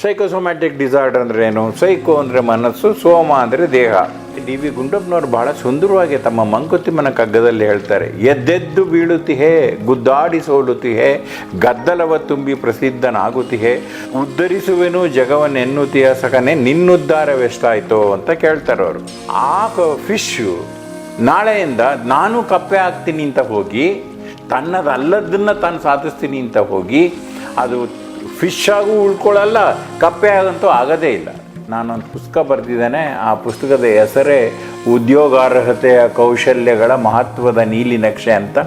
Psychosomatic disorder ಅಂದರೆ ಏನು? Psycho ಅಂದರೆ ಮನಸ್ಸು, ಸೋಮ ಅಂದರೆ ದೇಹ. ಡಿ ವಿ ಗುಂಡಪ್ಪನವರು ಬಹಳ ಸುಂದರವಾಗಿ ತಮ್ಮ ಮಂಕುತಿಮ್ಮನ ಕಗ್ಗದಲ್ಲಿ ಹೇಳ್ತಾರೆ, ಎದ್ದೆದ್ದು ಬೀಳುತ್ತಿಹೇ ಗುದ್ದಾಡಿ ಸೋಲುತ್ತಿಹೆ ಗದ್ದಲವ ತುಂಬಿ ಪ್ರಸಿದ್ಧನಾಗುತ್ತಿಹೇ ಉದ್ಧರಿಸುವೆನು ಜಗವನ್ನೆನ್ನುತಿಯ ಸಕನೆ ನಿನ್ನುದ್ಧಾರವೆಷ್ಟಾಯಿತು ಅಂತ ಕೇಳ್ತಾರೆ ಅವರು. ಆ ಫಿಶ್ಶು ನಾಳೆಯಿಂದ ನಾನು ಕಪ್ಪೆ ಆಗ್ತೀನಿ ಅಂತ ಹೋಗಿ, ತನ್ನದಲ್ಲದನ್ನು ತಾನು ಸಾಧಿಸ್ತೀನಿ ಅಂತ ಹೋಗಿ, ಅದು ಫಿಶ್ ಆಗು ಉಳ್ಕೊಳ್ಳಲ್ಲ, ಕಪ್ಪೆ ಆಗಂತೂ ಆಗೋದೇ ಇಲ್ಲ. ನಾನೊಂದು ಪುಸ್ತಕ ಬರೆದಿದ್ದೇನೆ, ಆ ಪುಸ್ತಕದ ಹೆಸರೇ ಉದ್ಯೋಗಾರ್ಹತೆಯ ಕೌಶಲ್ಯಗಳ ಮಹತ್ವದ ನೀಲಿ ನಕ್ಷೆ ಅಂತ.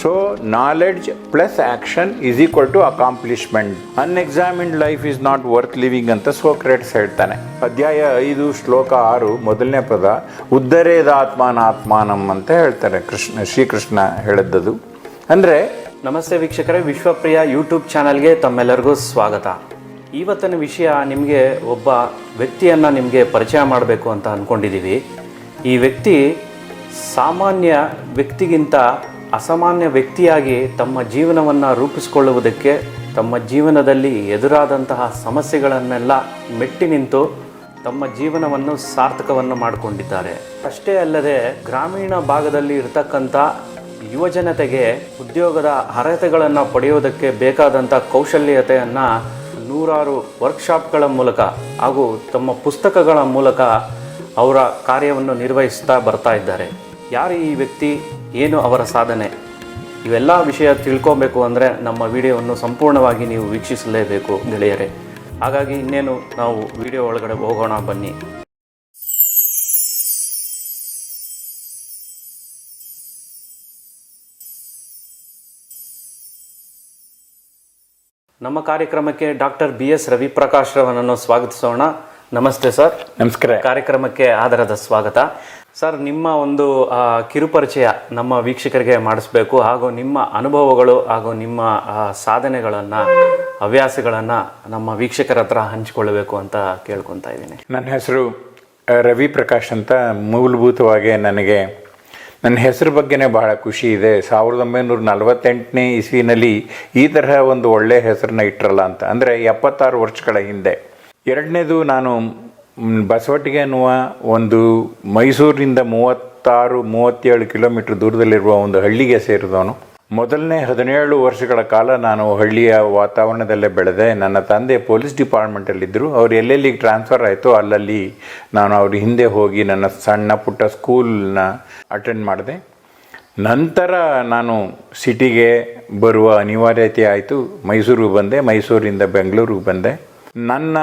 So knowledge plus action is equal to accomplishment unexamined life is not worth living ಅಂತ ಸೋಕ್ರೇಟ್ಸ್ ಹೇಳ್ತಾನೆ. ಅಧ್ಯಾಯ ಐದು, ಶ್ಲೋಕ ಆರು, ಮೊದಲನೇ ಪದ ಉದ್ಧರೇದಾತ್ಮಾನಾತ್ಮಾನಂ ಅಂತ ಹೇಳ್ತಾರೆ ಕೃಷ್ಣ, ಶ್ರೀಕೃಷ್ಣ ಹೇಳಿದ್ದದು. ಅಂದರೆ ನಮಸ್ತೆ ವೀಕ್ಷಕರೇ, ವಿಶ್ವಪ್ರಿಯ ಯೂಟ್ಯೂಬ್ ಚಾನಲ್ಗೆ ತಮ್ಮೆಲ್ಲರಿಗೂ ಸ್ವಾಗತ. ಇವತ್ತಿನ ವಿಷಯ ನಿಮಗೆ ಒಬ್ಬ ವ್ಯಕ್ತಿಯನ್ನು ನಿಮಗೆ ಪರಿಚಯ ಮಾಡಬೇಕು ಅಂತ ಅಂದ್ಕೊಂಡಿದ್ದೀವಿ ಈ ವ್ಯಕ್ತಿ ಸಾಮಾನ್ಯ ವ್ಯಕ್ತಿಗಿಂತ ಅಸಾಮಾನ್ಯ ವ್ಯಕ್ತಿಯಾಗಿ ತಮ್ಮ ಜೀವನವನ್ನು ರೂಪಿಸಿಕೊಳ್ಳುವುದಕ್ಕೆ, ತಮ್ಮ ಜೀವನದಲ್ಲಿ ಎದುರಾದಂತಹ ಸಮಸ್ಯೆಗಳನ್ನೆಲ್ಲ ಮೆಟ್ಟಿ ನಿಂತು ತಮ್ಮ ಜೀವನವನ್ನು ಸಾರ್ಥಕವನ್ನು ಮಾಡಿಕೊಂಡಿದ್ದಾರೆ. ಅಷ್ಟೇ ಅಲ್ಲದೆ, ಗ್ರಾಮೀಣ ಭಾಗದಲ್ಲಿ ಇರತಕ್ಕಂಥ ಯುವಜನತೆಗೆ ಉದ್ಯೋಗದ ಅರ್ಹತೆಗಳನ್ನು ಪಡೆಯುವುದಕ್ಕೆ ಬೇಕಾದಂಥ ಕೌಶಲ್ಯತೆಯನ್ನು ನೂರಾರು ವರ್ಕ್ಶಾಪ್ಗಳ ಮೂಲಕ ಹಾಗೂ ತಮ್ಮ ಪುಸ್ತಕಗಳ ಮೂಲಕ ಅವರ ಕಾರ್ಯವನ್ನು ನಿರ್ವಹಿಸ್ತಾ ಬರ್ತಾ ಇದ್ದಾರೆ. ಯಾರು ಈ ವ್ಯಕ್ತಿ? ಏನು ಅವರ ಸಾಧನೆ? ಇವೆಲ್ಲ ವಿಷಯ ತಿಳ್ಕೊಬೇಕು ಅಂದರೆ ನಮ್ಮ ವಿಡಿಯೋವನ್ನು ಸಂಪೂರ್ಣವಾಗಿ ನೀವು ವೀಕ್ಷಿಸಲೇಬೇಕು ಗೆಳೆಯರೆ. ಹಾಗಾಗಿ ಇನ್ನೇನು ನಾವು ವಿಡಿಯೋ ಒಳಗಡೆ ಹೋಗೋಣ ಬನ್ನಿ. ನಮ್ಮ ಕಾರ್ಯಕ್ರಮಕ್ಕೆ ಡಾಕ್ಟರ್ ಬಿ ಎಸ್ ರವಿಪ್ರಕಾಶ್ ರವರನ್ನು ಸ್ವಾಗತಿಸೋಣ. ನಮಸ್ತೆ ಸರ್. ನಮಸ್ಕಾರ. ಕಾರ್ಯಕ್ರಮಕ್ಕೆ ಆಧಾರದ ಸ್ವಾಗತ. ಸರ್ ನಿಮ್ಮ ಒಂದು ಕಿರುಪರಿಚಯ ನಮ್ಮ ವೀಕ್ಷಕರಿಗೆ ಮಾಡಿಸ್ಬೇಕು ಹಾಗೂ ನಿಮ್ಮ ಅನುಭವಗಳು ಹಾಗೂ ನಿಮ್ಮ ಸಾಧನೆಗಳನ್ನು ಹವ್ಯಾಸಗಳನ್ನು ನಮ್ಮ ವೀಕ್ಷಕರ ಹತ್ರ ಹಂಚಿಕೊಳ್ಳಬೇಕು ಅಂತ ಕೇಳ್ಕೊತಾ ಇದ್ದೀನಿ. ನನ್ನ ಹೆಸರು ರವಿ ಪ್ರಕಾಶ್ ಅಂತ ಮೂಲಭೂತವಾಗಿ ನನಗೆ ನನ್ನ ಹೆಸರು ಬಗ್ಗೆನೇ ಬಹಳ ಖುಷಿ ಇದೆ. ಸಾವಿರದ ಒಂಬೈನೂರ ನಲವತ್ತೆಂಟನೇ ಇಸ್ವಿನಲ್ಲಿ ಈ ತರಹ ಒಂದು ಒಳ್ಳೆಯ ಹೆಸರನ್ನ ಇಟ್ಟರಲ್ಲ ಅಂತ. ಅಂದರೆ ಎಪ್ಪತ್ತಾರು ವರ್ಷಗಳ ಹಿಂದೆ. ಎರಡನೇದು ನಾನು ಬಸವಟ್ಟಿಗೆ ಅನ್ನುವ ಒಂದು ಮೈಸೂರಿನಿಂದ ಮೂವತ್ತಾರು, ಮೂವತ್ತೇಳು ಕಿಲೋಮೀಟ್ರ್ ದೂರದಲ್ಲಿರುವ ಒಂದು ಹಳ್ಳಿಗೆ ಸೇರಿದವನು. ಮೊದಲನೇ ಹದಿನೇಳು ವರ್ಷಗಳ ಕಾಲ ನಾನು ಹಳ್ಳಿಯ ವಾತಾವರಣದಲ್ಲೇ ಬೆಳೆದೆ. ನನ್ನ ತಂದೆ ಪೊಲೀಸ್ ಡಿಪಾರ್ಟ್ಮೆಂಟಲ್ಲಿದ್ದರು. ಅವ್ರು ಎಲ್ಲೆಲ್ಲಿಗೆ ಟ್ರಾನ್ಸ್ಫರ್ ಆಯಿತು ಅಲ್ಲಲ್ಲಿ ನಾನು ಅವ್ರ ಹಿಂದೆ ಹೋಗಿ ನನ್ನ ಸಣ್ಣ ಪುಟ್ಟ ಸ್ಕೂಲ್ನ ಅಟೆಂಡ್ ಮಾಡಿದೆ. ನಂತರ ನಾನು ಸಿಟಿಗೆ ಬರುವ ಅನಿವಾರ್ಯತೆ ಆಯಿತು. ಮೈಸೂರಿಗೆ ಬಂದೆ. ಮೈಸೂರಿಂದ ಬೆಂಗಳೂರಿಗೆ ಬಂದೆ. ನನ್ನ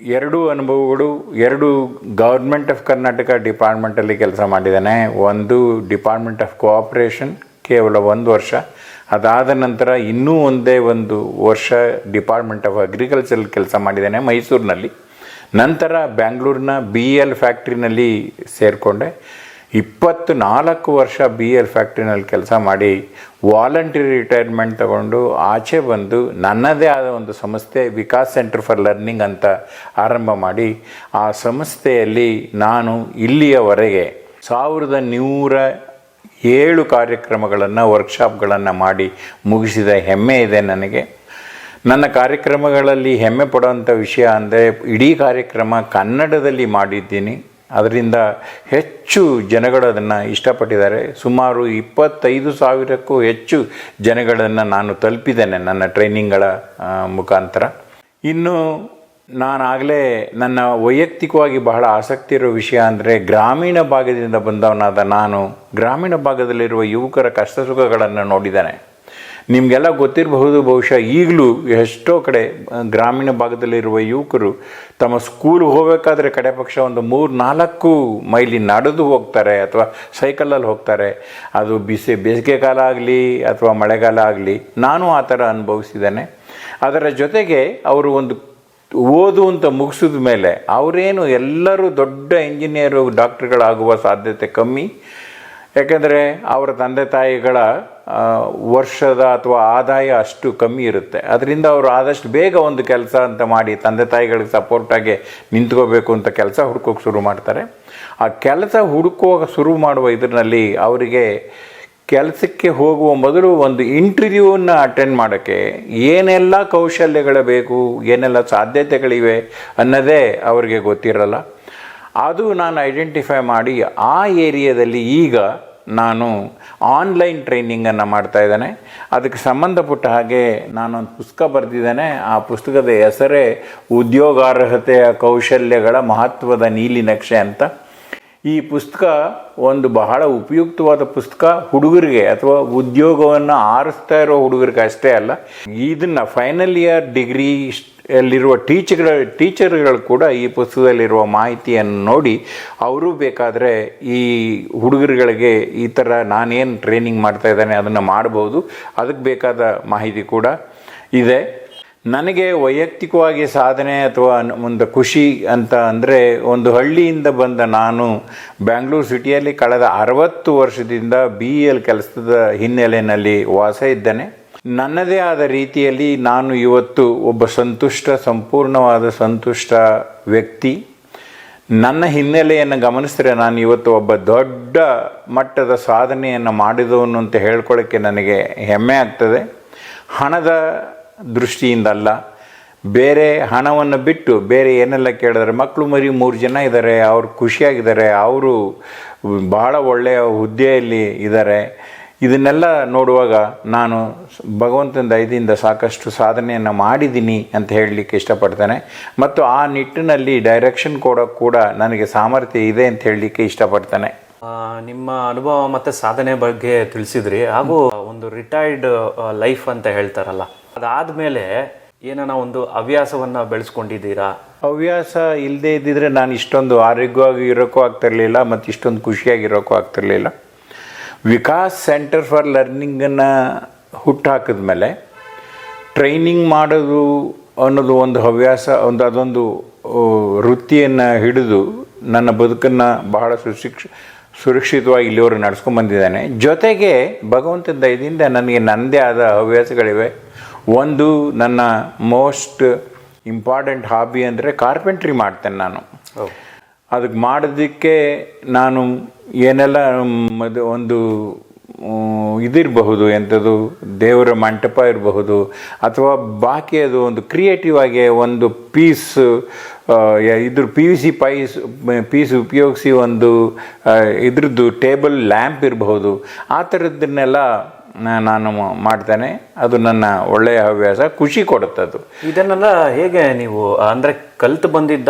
ಎರಡು ಅನುಭವಗಳು, ಎರಡು ಗೌರ್ಮೆಂಟ್ ಆಫ್ ಕರ್ನಾಟಕ ಡಿಪಾರ್ಟ್ಮೆಂಟಲ್ಲಿ ಕೆಲಸ ಮಾಡಿದ್ದೇನೆ. ಒಂದು ಡಿಪಾರ್ಟ್ಮೆಂಟ್ ಆಫ್ ಕೋಆಪ್ರೇಷನ್ ಕೇವಲ ಒಂದು ವರ್ಷ. ಅದಾದ ನಂತರ ಇನ್ನೂ ಒಂದೇ ಒಂದು ವರ್ಷ ಡಿಪಾರ್ಟ್ಮೆಂಟ್ ಆಫ್ ಅಗ್ರಿಕಲ್ಚರ್ ಕೆಲಸ ಮಾಡಿದ್ದೇನೆ ಮೈಸೂರಿನಲ್ಲಿ. ನಂತರ ಬ್ಯಾಂಗ್ಳೂರಿನ ಬಿ ಎಲ್ ಫ್ಯಾಕ್ಟ್ರಿನಲ್ಲಿ ಸೇರಿಕೊಂಡೆ. ಇಪ್ಪತ್ತು ನಾಲ್ಕು ವರ್ಷ ಬಿ ಎಲ್ ಫ್ಯಾಕ್ಟ್ರಿನಲ್ಲಿ ಕೆಲಸ ಮಾಡಿ ವಾಲಂಟಿಯರ್ ರಿಟೈರ್ಮೆಂಟ್ ತಗೊಂಡು ಆಚೆ ಬಂದು ನನ್ನದೇ ಆದ ಒಂದು ಸಂಸ್ಥೆ ವಿಕಾಸ್ ಸೆಂಟರ್ ಫಾರ್ ಲರ್ನಿಂಗ್ ಅಂತ ಆರಂಭ ಮಾಡಿ ಆ ಸಂಸ್ಥೆಯಲ್ಲಿ ನಾನು ಇಲ್ಲಿಯವರೆಗೆ ಸಾವಿರದ ನೂರ ಏಳು ಕಾರ್ಯಕ್ರಮಗಳನ್ನು ವರ್ಕ್ಶಾಪ್ಗಳನ್ನು ಮಾಡಿ ಮುಗಿಸಿದ ಹೆಮ್ಮೆ ಇದೆ ನನಗೆ. ನನ್ನ ಕಾರ್ಯಕ್ರಮಗಳಲ್ಲಿ ಹೆಮ್ಮೆ ಪಡುವಂಥ ವಿಷಯ ಅಂದರೆ ಇಡೀ ಕಾರ್ಯಕ್ರಮ ಕನ್ನಡದಲ್ಲಿ ಮಾಡಿದ್ದೀನಿ. ಅದರಿಂದ ಹೆಚ್ಚು ಜನಗಳು ಅದನ್ನು ಇಷ್ಟಪಟ್ಟಿದ್ದಾರೆ. ಸುಮಾರು ಇಪ್ಪತ್ತೈದು ಸಾವಿರಕ್ಕೂ ಹೆಚ್ಚು ಜನಗಳನ್ನು ನಾನು ತಲುಪಿದ್ದೇನೆ ನನ್ನ ಟ್ರೈನಿಂಗ್ಗಳ ಮುಖಾಂತರ. ಇನ್ನು ನಾನಾಗಲೇ ನನ್ನ ವೈಯಕ್ತಿಕವಾಗಿ ಬಹಳ ಆಸಕ್ತಿ ಇರೋ ವಿಷಯ ಅಂದರೆ ಗ್ರಾಮೀಣ ಭಾಗದಿಂದ ಬಂದವನಾದ ನಾನು ಗ್ರಾಮೀಣ ಭಾಗದಲ್ಲಿರುವ ಯುವಕರ ಕಷ್ಟ ಸುಖಗಳನ್ನು ನೋಡಿದ್ದಾನೆ. ನಿಮಗೆಲ್ಲ ಗೊತ್ತಿರಬಹುದು, ಬಹುಶಃ ಈಗಲೂ ಎಷ್ಟೋ ಕಡೆ ಗ್ರಾಮೀಣ ಭಾಗದಲ್ಲಿರುವ ಯುವಕರು ತಮ್ಮ ಸ್ಕೂಲ್ ಹೋಗಬೇಕಾದ್ರೆ ಕಡೆ ಪಕ್ಷ ಒಂದು ಮೂರು ನಾಲ್ಕು ಮೈಲಿ ನಡೆದು ಹೋಗ್ತಾರೆ ಅಥವಾ ಸೈಕಲಲ್ಲಿ ಹೋಗ್ತಾರೆ. ಅದು ಬಿಸಿ, ಬೇಸಿಗೆ ಕಾಲ ಆಗಲಿ ಅಥವಾ ಮಳೆಗಾಲ ಆಗಲಿ, ನಾನು ಆ ಥರ ಅನುಭವಿಸಿದ್ದೇನೆ. ಅದರ ಜೊತೆಗೆ ಅವರು ಒಂದು ಓದು ಅಂತ ಮುಗಿಸಿದ ಮೇಲೆ ಅವರೇನು ಎಲ್ಲರೂ ದೊಡ್ಡ ಇಂಜಿನಿಯರು, ಡಾಕ್ಟ್ರುಗಳಾಗುವ ಸಾಧ್ಯತೆ ಕಮ್ಮಿ. ಯಾಕೆಂದರೆ ಅವರ ತಂದೆ ತಾಯಿಗಳ ವರ್ಷದ ಅಥವಾ ಆದಾಯ ಅಷ್ಟು ಕಮ್ಮಿ ಇರುತ್ತೆ. ಅದರಿಂದ ಅವರು ಆದಷ್ಟು ಬೇಗ ಒಂದು ಕೆಲಸ ಅಂತ ಮಾಡಿ ತಂದೆ ತಾಯಿಗಳಿಗೆ ಸಪೋರ್ಟಾಗಿ ನಿಂತ್ಕೋಬೇಕು ಅಂತ ಕೆಲಸ ಹುಡ್ಕೋಕೆ ಶುರು ಮಾಡ್ತಾರೆ. ಆ ಕೆಲಸ ಹುಡುಕುವಾಗ ಶುರು ಮಾಡುವ ಇದರಲ್ಲಿ ಅವರಿಗೆ ಕೆಲಸಕ್ಕೆ ಹೋಗುವ ಮೊದಲು ಒಂದು ಇಂಟರ್ವ್ಯೂವನ್ನು ಅಟೆಂಡ್ ಮಾಡೋಕ್ಕೆ ಏನೆಲ್ಲ ಕೌಶಲ್ಯಗಳು ಬೇಕು, ಏನೆಲ್ಲ ಸಾಧ್ಯತೆಗಳಿವೆ ಅನ್ನೋದೇ ಅವರಿಗೆ ಗೊತ್ತಿರಲ್ಲ. ಅದು ನಾನು ಐಡೆಂಟಿಫೈ ಮಾಡಿ ಆ ಏರಿಯಾದಲ್ಲಿ ಈಗ ನಾನು ಆನ್ಲೈನ್ ಟ್ರೈನಿಂಗನ್ನು ಮಾಡ್ತಾ ಇದ್ದೇನೆ. ಅದಕ್ಕೆ ಸಂಬಂಧಪಟ್ಟ ಹಾಗೆ ನಾನೊಂದು ಪುಸ್ತಕ ಬರೆದಿದ್ದೇನೆ. ಆ ಪುಸ್ತಕದ ಹೆಸರೇ ಉದ್ಯೋಗಾರ್ಹತೆಯ ಕೌಶಲ್ಯಗಳ ಮಹತ್ವದ ನೀಲಿ ನಕ್ಷೆ ಅಂತ. ಈ ಪುಸ್ತಕ ಒಂದು ಬಹಳ ಉಪಯುಕ್ತವಾದ ಪುಸ್ತಕ ಹುಡುಗರಿಗೆ ಅಥವಾ ಉದ್ಯೋಗವನ್ನು ಆರಿಸ್ತಾ ಇರೋ ಹುಡುಗರಿಗೆ ಅಷ್ಟೇ ಅಲ್ಲ, ಇದನ್ನು ಫೈನಲ್ ಇಯರ್ ಡಿಗ್ರಿ ಅಲ್ಲಿರುವ ಟೀಚರ್ಗಳ ಟೀಚರ್ಗಳು ಕೂಡ ಈ ಪುಸ್ತಕದಲ್ಲಿರುವ ಮಾಹಿತಿಯನ್ನು ನೋಡಿ ಅವರು ಬೇಕಾದರೆ ಈ ಹುಡುಗರುಗಳಿಗೆ ಈ ಥರ ನಾನೇನು ಟ್ರೈನಿಂಗ್ ಮಾಡ್ತಾ ಇದ್ದಾನೆ ಅದನ್ನು ಮಾಡ್ಬೋದು, ಅದಕ್ಕೆ ಬೇಕಾದ ಮಾಹಿತಿ ಕೂಡ ಇದೆ. ನನಗೆ ವೈಯಕ್ತಿಕವಾಗಿ ಸಾಧನೆ ಅಥವಾ ಒಂದು ಖುಷಿ ಅಂತ ಅಂದರೆ ಒಂದು ಹಳ್ಳಿಯಿಂದ ಬಂದ ನಾನು ಬ್ಯಾಂಗ್ಳೂರು ಸಿಟಿಯಲ್ಲಿ ಕಳೆದ ಅರವತ್ತು ವರ್ಷದಿಂದ ಬಿ ಎಲ್ ಕೆಲಸದ ಹಿನ್ನೆಲೆಯಲ್ಲಿ ವಾಸ ಇದ್ದೇನೆ. ನನ್ನದೇ ಆದ ರೀತಿಯಲ್ಲಿ ನಾನು ಇವತ್ತು ಒಬ್ಬ ಸಂತುಷ್ಟ, ಸಂಪೂರ್ಣವಾದ ಸಂತುಷ್ಟ ವ್ಯಕ್ತಿ. ನನ್ನ ಹಿನ್ನೆಲೆಯನ್ನು ಗಮನಿಸಿದ್ರೆ ನಾನು ಇವತ್ತು ಒಬ್ಬ ದೊಡ್ಡ ಮಟ್ಟದ ಸಾಧನೆಯನ್ನು ಮಾಡಿದವನು ಅಂತ ಹೇಳ್ಕೊಳ್ಳೋಕ್ಕೆ ನನಗೆ ಹೆಮ್ಮೆ ಆಗ್ತದೆ. ಹಣದ ದೃಷ್ಟಿಯಿಂದ ಅಲ್ಲ ಬೇರೆ ಹಣವನ್ನು ಬಿಟ್ಟು ಬೇರೆ ಏನೆಲ್ಲ ಕೇಳಿದ್ರೆ ಮಕ್ಕಳು ಮರಿ ಮೂರು ಜನ ಇದ್ದಾರೆ, ಅವರು ಖುಷಿಯಾಗಿದ್ದಾರೆ, ಅವರು ಬಹಳ ಒಳ್ಳೆಯ ಹುದ್ದೆಯಲ್ಲಿ ಇದ್ದಾರೆ. ಇದನ್ನೆಲ್ಲ ನೋಡುವಾಗ ನಾನು ಭಗವಂತನ ದಯದಿಂದ ಸಾಕಷ್ಟು ಸಾಧನೆಯನ್ನು ಮಾಡಿದ್ದೀನಿ ಅಂತ ಹೇಳಲಿಕ್ಕೆ ಇಷ್ಟಪಡ್ತೇನೆ. ಮತ್ತು ಆ ನಿಟ್ಟಿನಲ್ಲಿ ಡೈರೆಕ್ಷನ್ ಕೊಡೋಕ್ಕೆ ಕೂಡ ನನಗೆ ಸಾಮರ್ಥ್ಯ ಇದೆ ಅಂತ ಹೇಳಲಿಕ್ಕೆ ಇಷ್ಟಪಡ್ತೇನೆ. ನಿಮ್ಮ ಅನುಭವ ಮತ್ತು ಸಾಧನೆ ಬಗ್ಗೆ ತಿಳಿಸಿದ್ರಿ. ಹಾಗೂ ಒಂದು ರಿಟೈರ್ಡ್ ಲೈಫ್ ಅಂತ ಹೇಳ್ತಾರಲ್ಲ. ಅದಾದ್ಮೇಲೆ ಏನಾನ ಒಂದು ಹವ್ಯಾಸವನ್ನು ಬೆಳೆಸ್ಕೊಂಡಿದ್ದೀರಾ? ಹವ್ಯಾಸ ಇಲ್ಲದೆ ಇದ್ದಿದ್ರೆ ನಾನು ಇಷ್ಟೊಂದು ಆರೋಗ್ಯವಾಗಿ ಇರೋಕ್ಕೂ ಆಗ್ತಿರ್ಲಿಲ್ಲ, ಮತ್ತು ಇಷ್ಟೊಂದು ಖುಷಿಯಾಗಿರೋಕ್ಕೂ ಆಗ್ತಿರ್ಲಿಲ್ಲ. ವಿಕಾಸ್ ಸೆಂಟರ್ ಫಾರ್ ಲರ್ನಿಂಗನ್ನು ಹುಟ್ಟು ಹಾಕಿದ್ಮೇಲೆ ಟ್ರೈನಿಂಗ್ ಮಾಡೋದು ಅನ್ನೋದು ಒಂದು ಹವ್ಯಾಸ, ಒಂದು ಅದೊಂದು ವೃತ್ತಿಯನ್ನು ಹಿಡಿದು ನನ್ನ ಬದುಕನ್ನು ಬಹಳ ಸುಶಿಕ್ಷ, ಸುರಕ್ಷಿತವಾಗಿ ಇಲ್ಲಿವರೆಗೆ ನಡ್ಸ್ಕೊಂಡು ಬಂದಿದ್ದಾನೆ. ಜೊತೆಗೆ ಭಗವಂತನ ದಯದಿಂದ ನನಗೆ ನನ್ನದೇ ಆದ ಹವ್ಯಾಸಗಳಿವೆ. ಒಂದು ನನ್ನ ಮೋಸ್ಟ್ ಇಂಪಾರ್ಟೆಂಟ್ ಹಾಬಿ ಅಂದರೆ ಕಾರ್ಪೆಂಟ್ರಿ ಮಾಡ್ತೇನೆ ನಾನು. ಅದಕ್ಕೆ ಮಾಡೋದಕ್ಕೆ ನಾನು ಏನೆಲ್ಲ ಅದು ಒಂದು ಇದಿರಬಹುದು ಎಂಥದ್ದು ದೇವರ ಮಂಟಪ ಇರಬಹುದು ಅಥವಾ ಬಾಕಿ ಅದು ಒಂದು ಕ್ರಿಯೇಟಿವ್ ಆಗಿ ಒಂದು ಪೀಸ್ ಇದ್ರ P U C pipes piece ಉಪಯೋಗಿಸಿ ಒಂದು ಇದ್ರದ್ದು ಟೇಬಲ್ ಲ್ಯಾಂಪ್ ಇರಬಹುದು ಆ ಥರದ್ದನ್ನೆಲ್ಲ ನಾನು ಮಾಡ್ತೇನೆ. ಅದು ನನ್ನ ಒಳ್ಳೆಯ ಹವ್ಯಾಸ ಖುಷಿ ಕೊಡುತ್ತೆ ಅದು ಇದನ್ನೆಲ್ಲ ಹೇಗೆ ನೀವು ಅಂದರೆ ಕಲ್ತು ಬಂದಿದ್ದ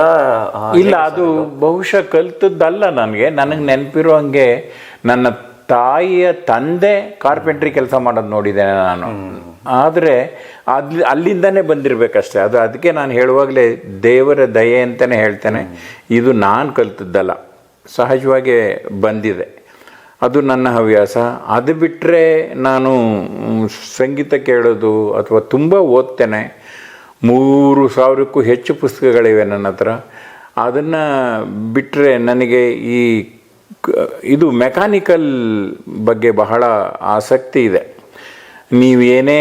ಇಲ್ಲ ಅದು ಬಹುಶಃ ಕಲ್ತದ್ದಲ್ಲ ನನಗೆ ನನಗೆ ನೆನಪಿರೋ ಹಂಗೆ ನನ್ನ ತಾಯಿಯ ತಂದೆ ಕಾರ್ಪೆಂಟ್ರಿ ಕೆಲಸ ಮಾಡೋದು ನೋಡಿದ್ದೇನೆ ನಾನು. ಆದರೆ ಅಲ್ಲಿ ಅಲ್ಲಿಂದನೇ ಬಂದಿರಬೇಕಷ್ಟೇ. ಅದು ಅದಕ್ಕೆ ನಾನು ಹೇಳುವಾಗಲೇ ದೇವರ ದಯೆ ಅಂತಲೇ ಹೇಳ್ತೇನೆ. ಇದು ನಾನು ಕಲ್ತದ್ದಲ್ಲ. ಸಹಜವಾಗಿ ಬಂದಿದೆ. ಅದು ನನ್ನ ಹವ್ಯಾಸ. ಅದು ಬಿಟ್ಟರೆ ನಾನು ಸಂಗೀತ ಕೇಳೋದು ಅಥವಾ ತುಂಬ ಓದ್ತೇನೆ. ಮೂರು ಸಾವಿರಕ್ಕೂ ಹೆಚ್ಚು ಪುಸ್ತಕಗಳಿವೆ ನನ್ನ ಹತ್ರ. ಅದನ್ನು ಬಿಟ್ಟರೆ ನನಗೆ ಈ ಇದು ಮೆಕ್ಯಾನಿಕಲ್ ಬಗ್ಗೆ ಬಹಳ ಆಸಕ್ತಿ ಇದೆ. ನೀವು ಏನೇ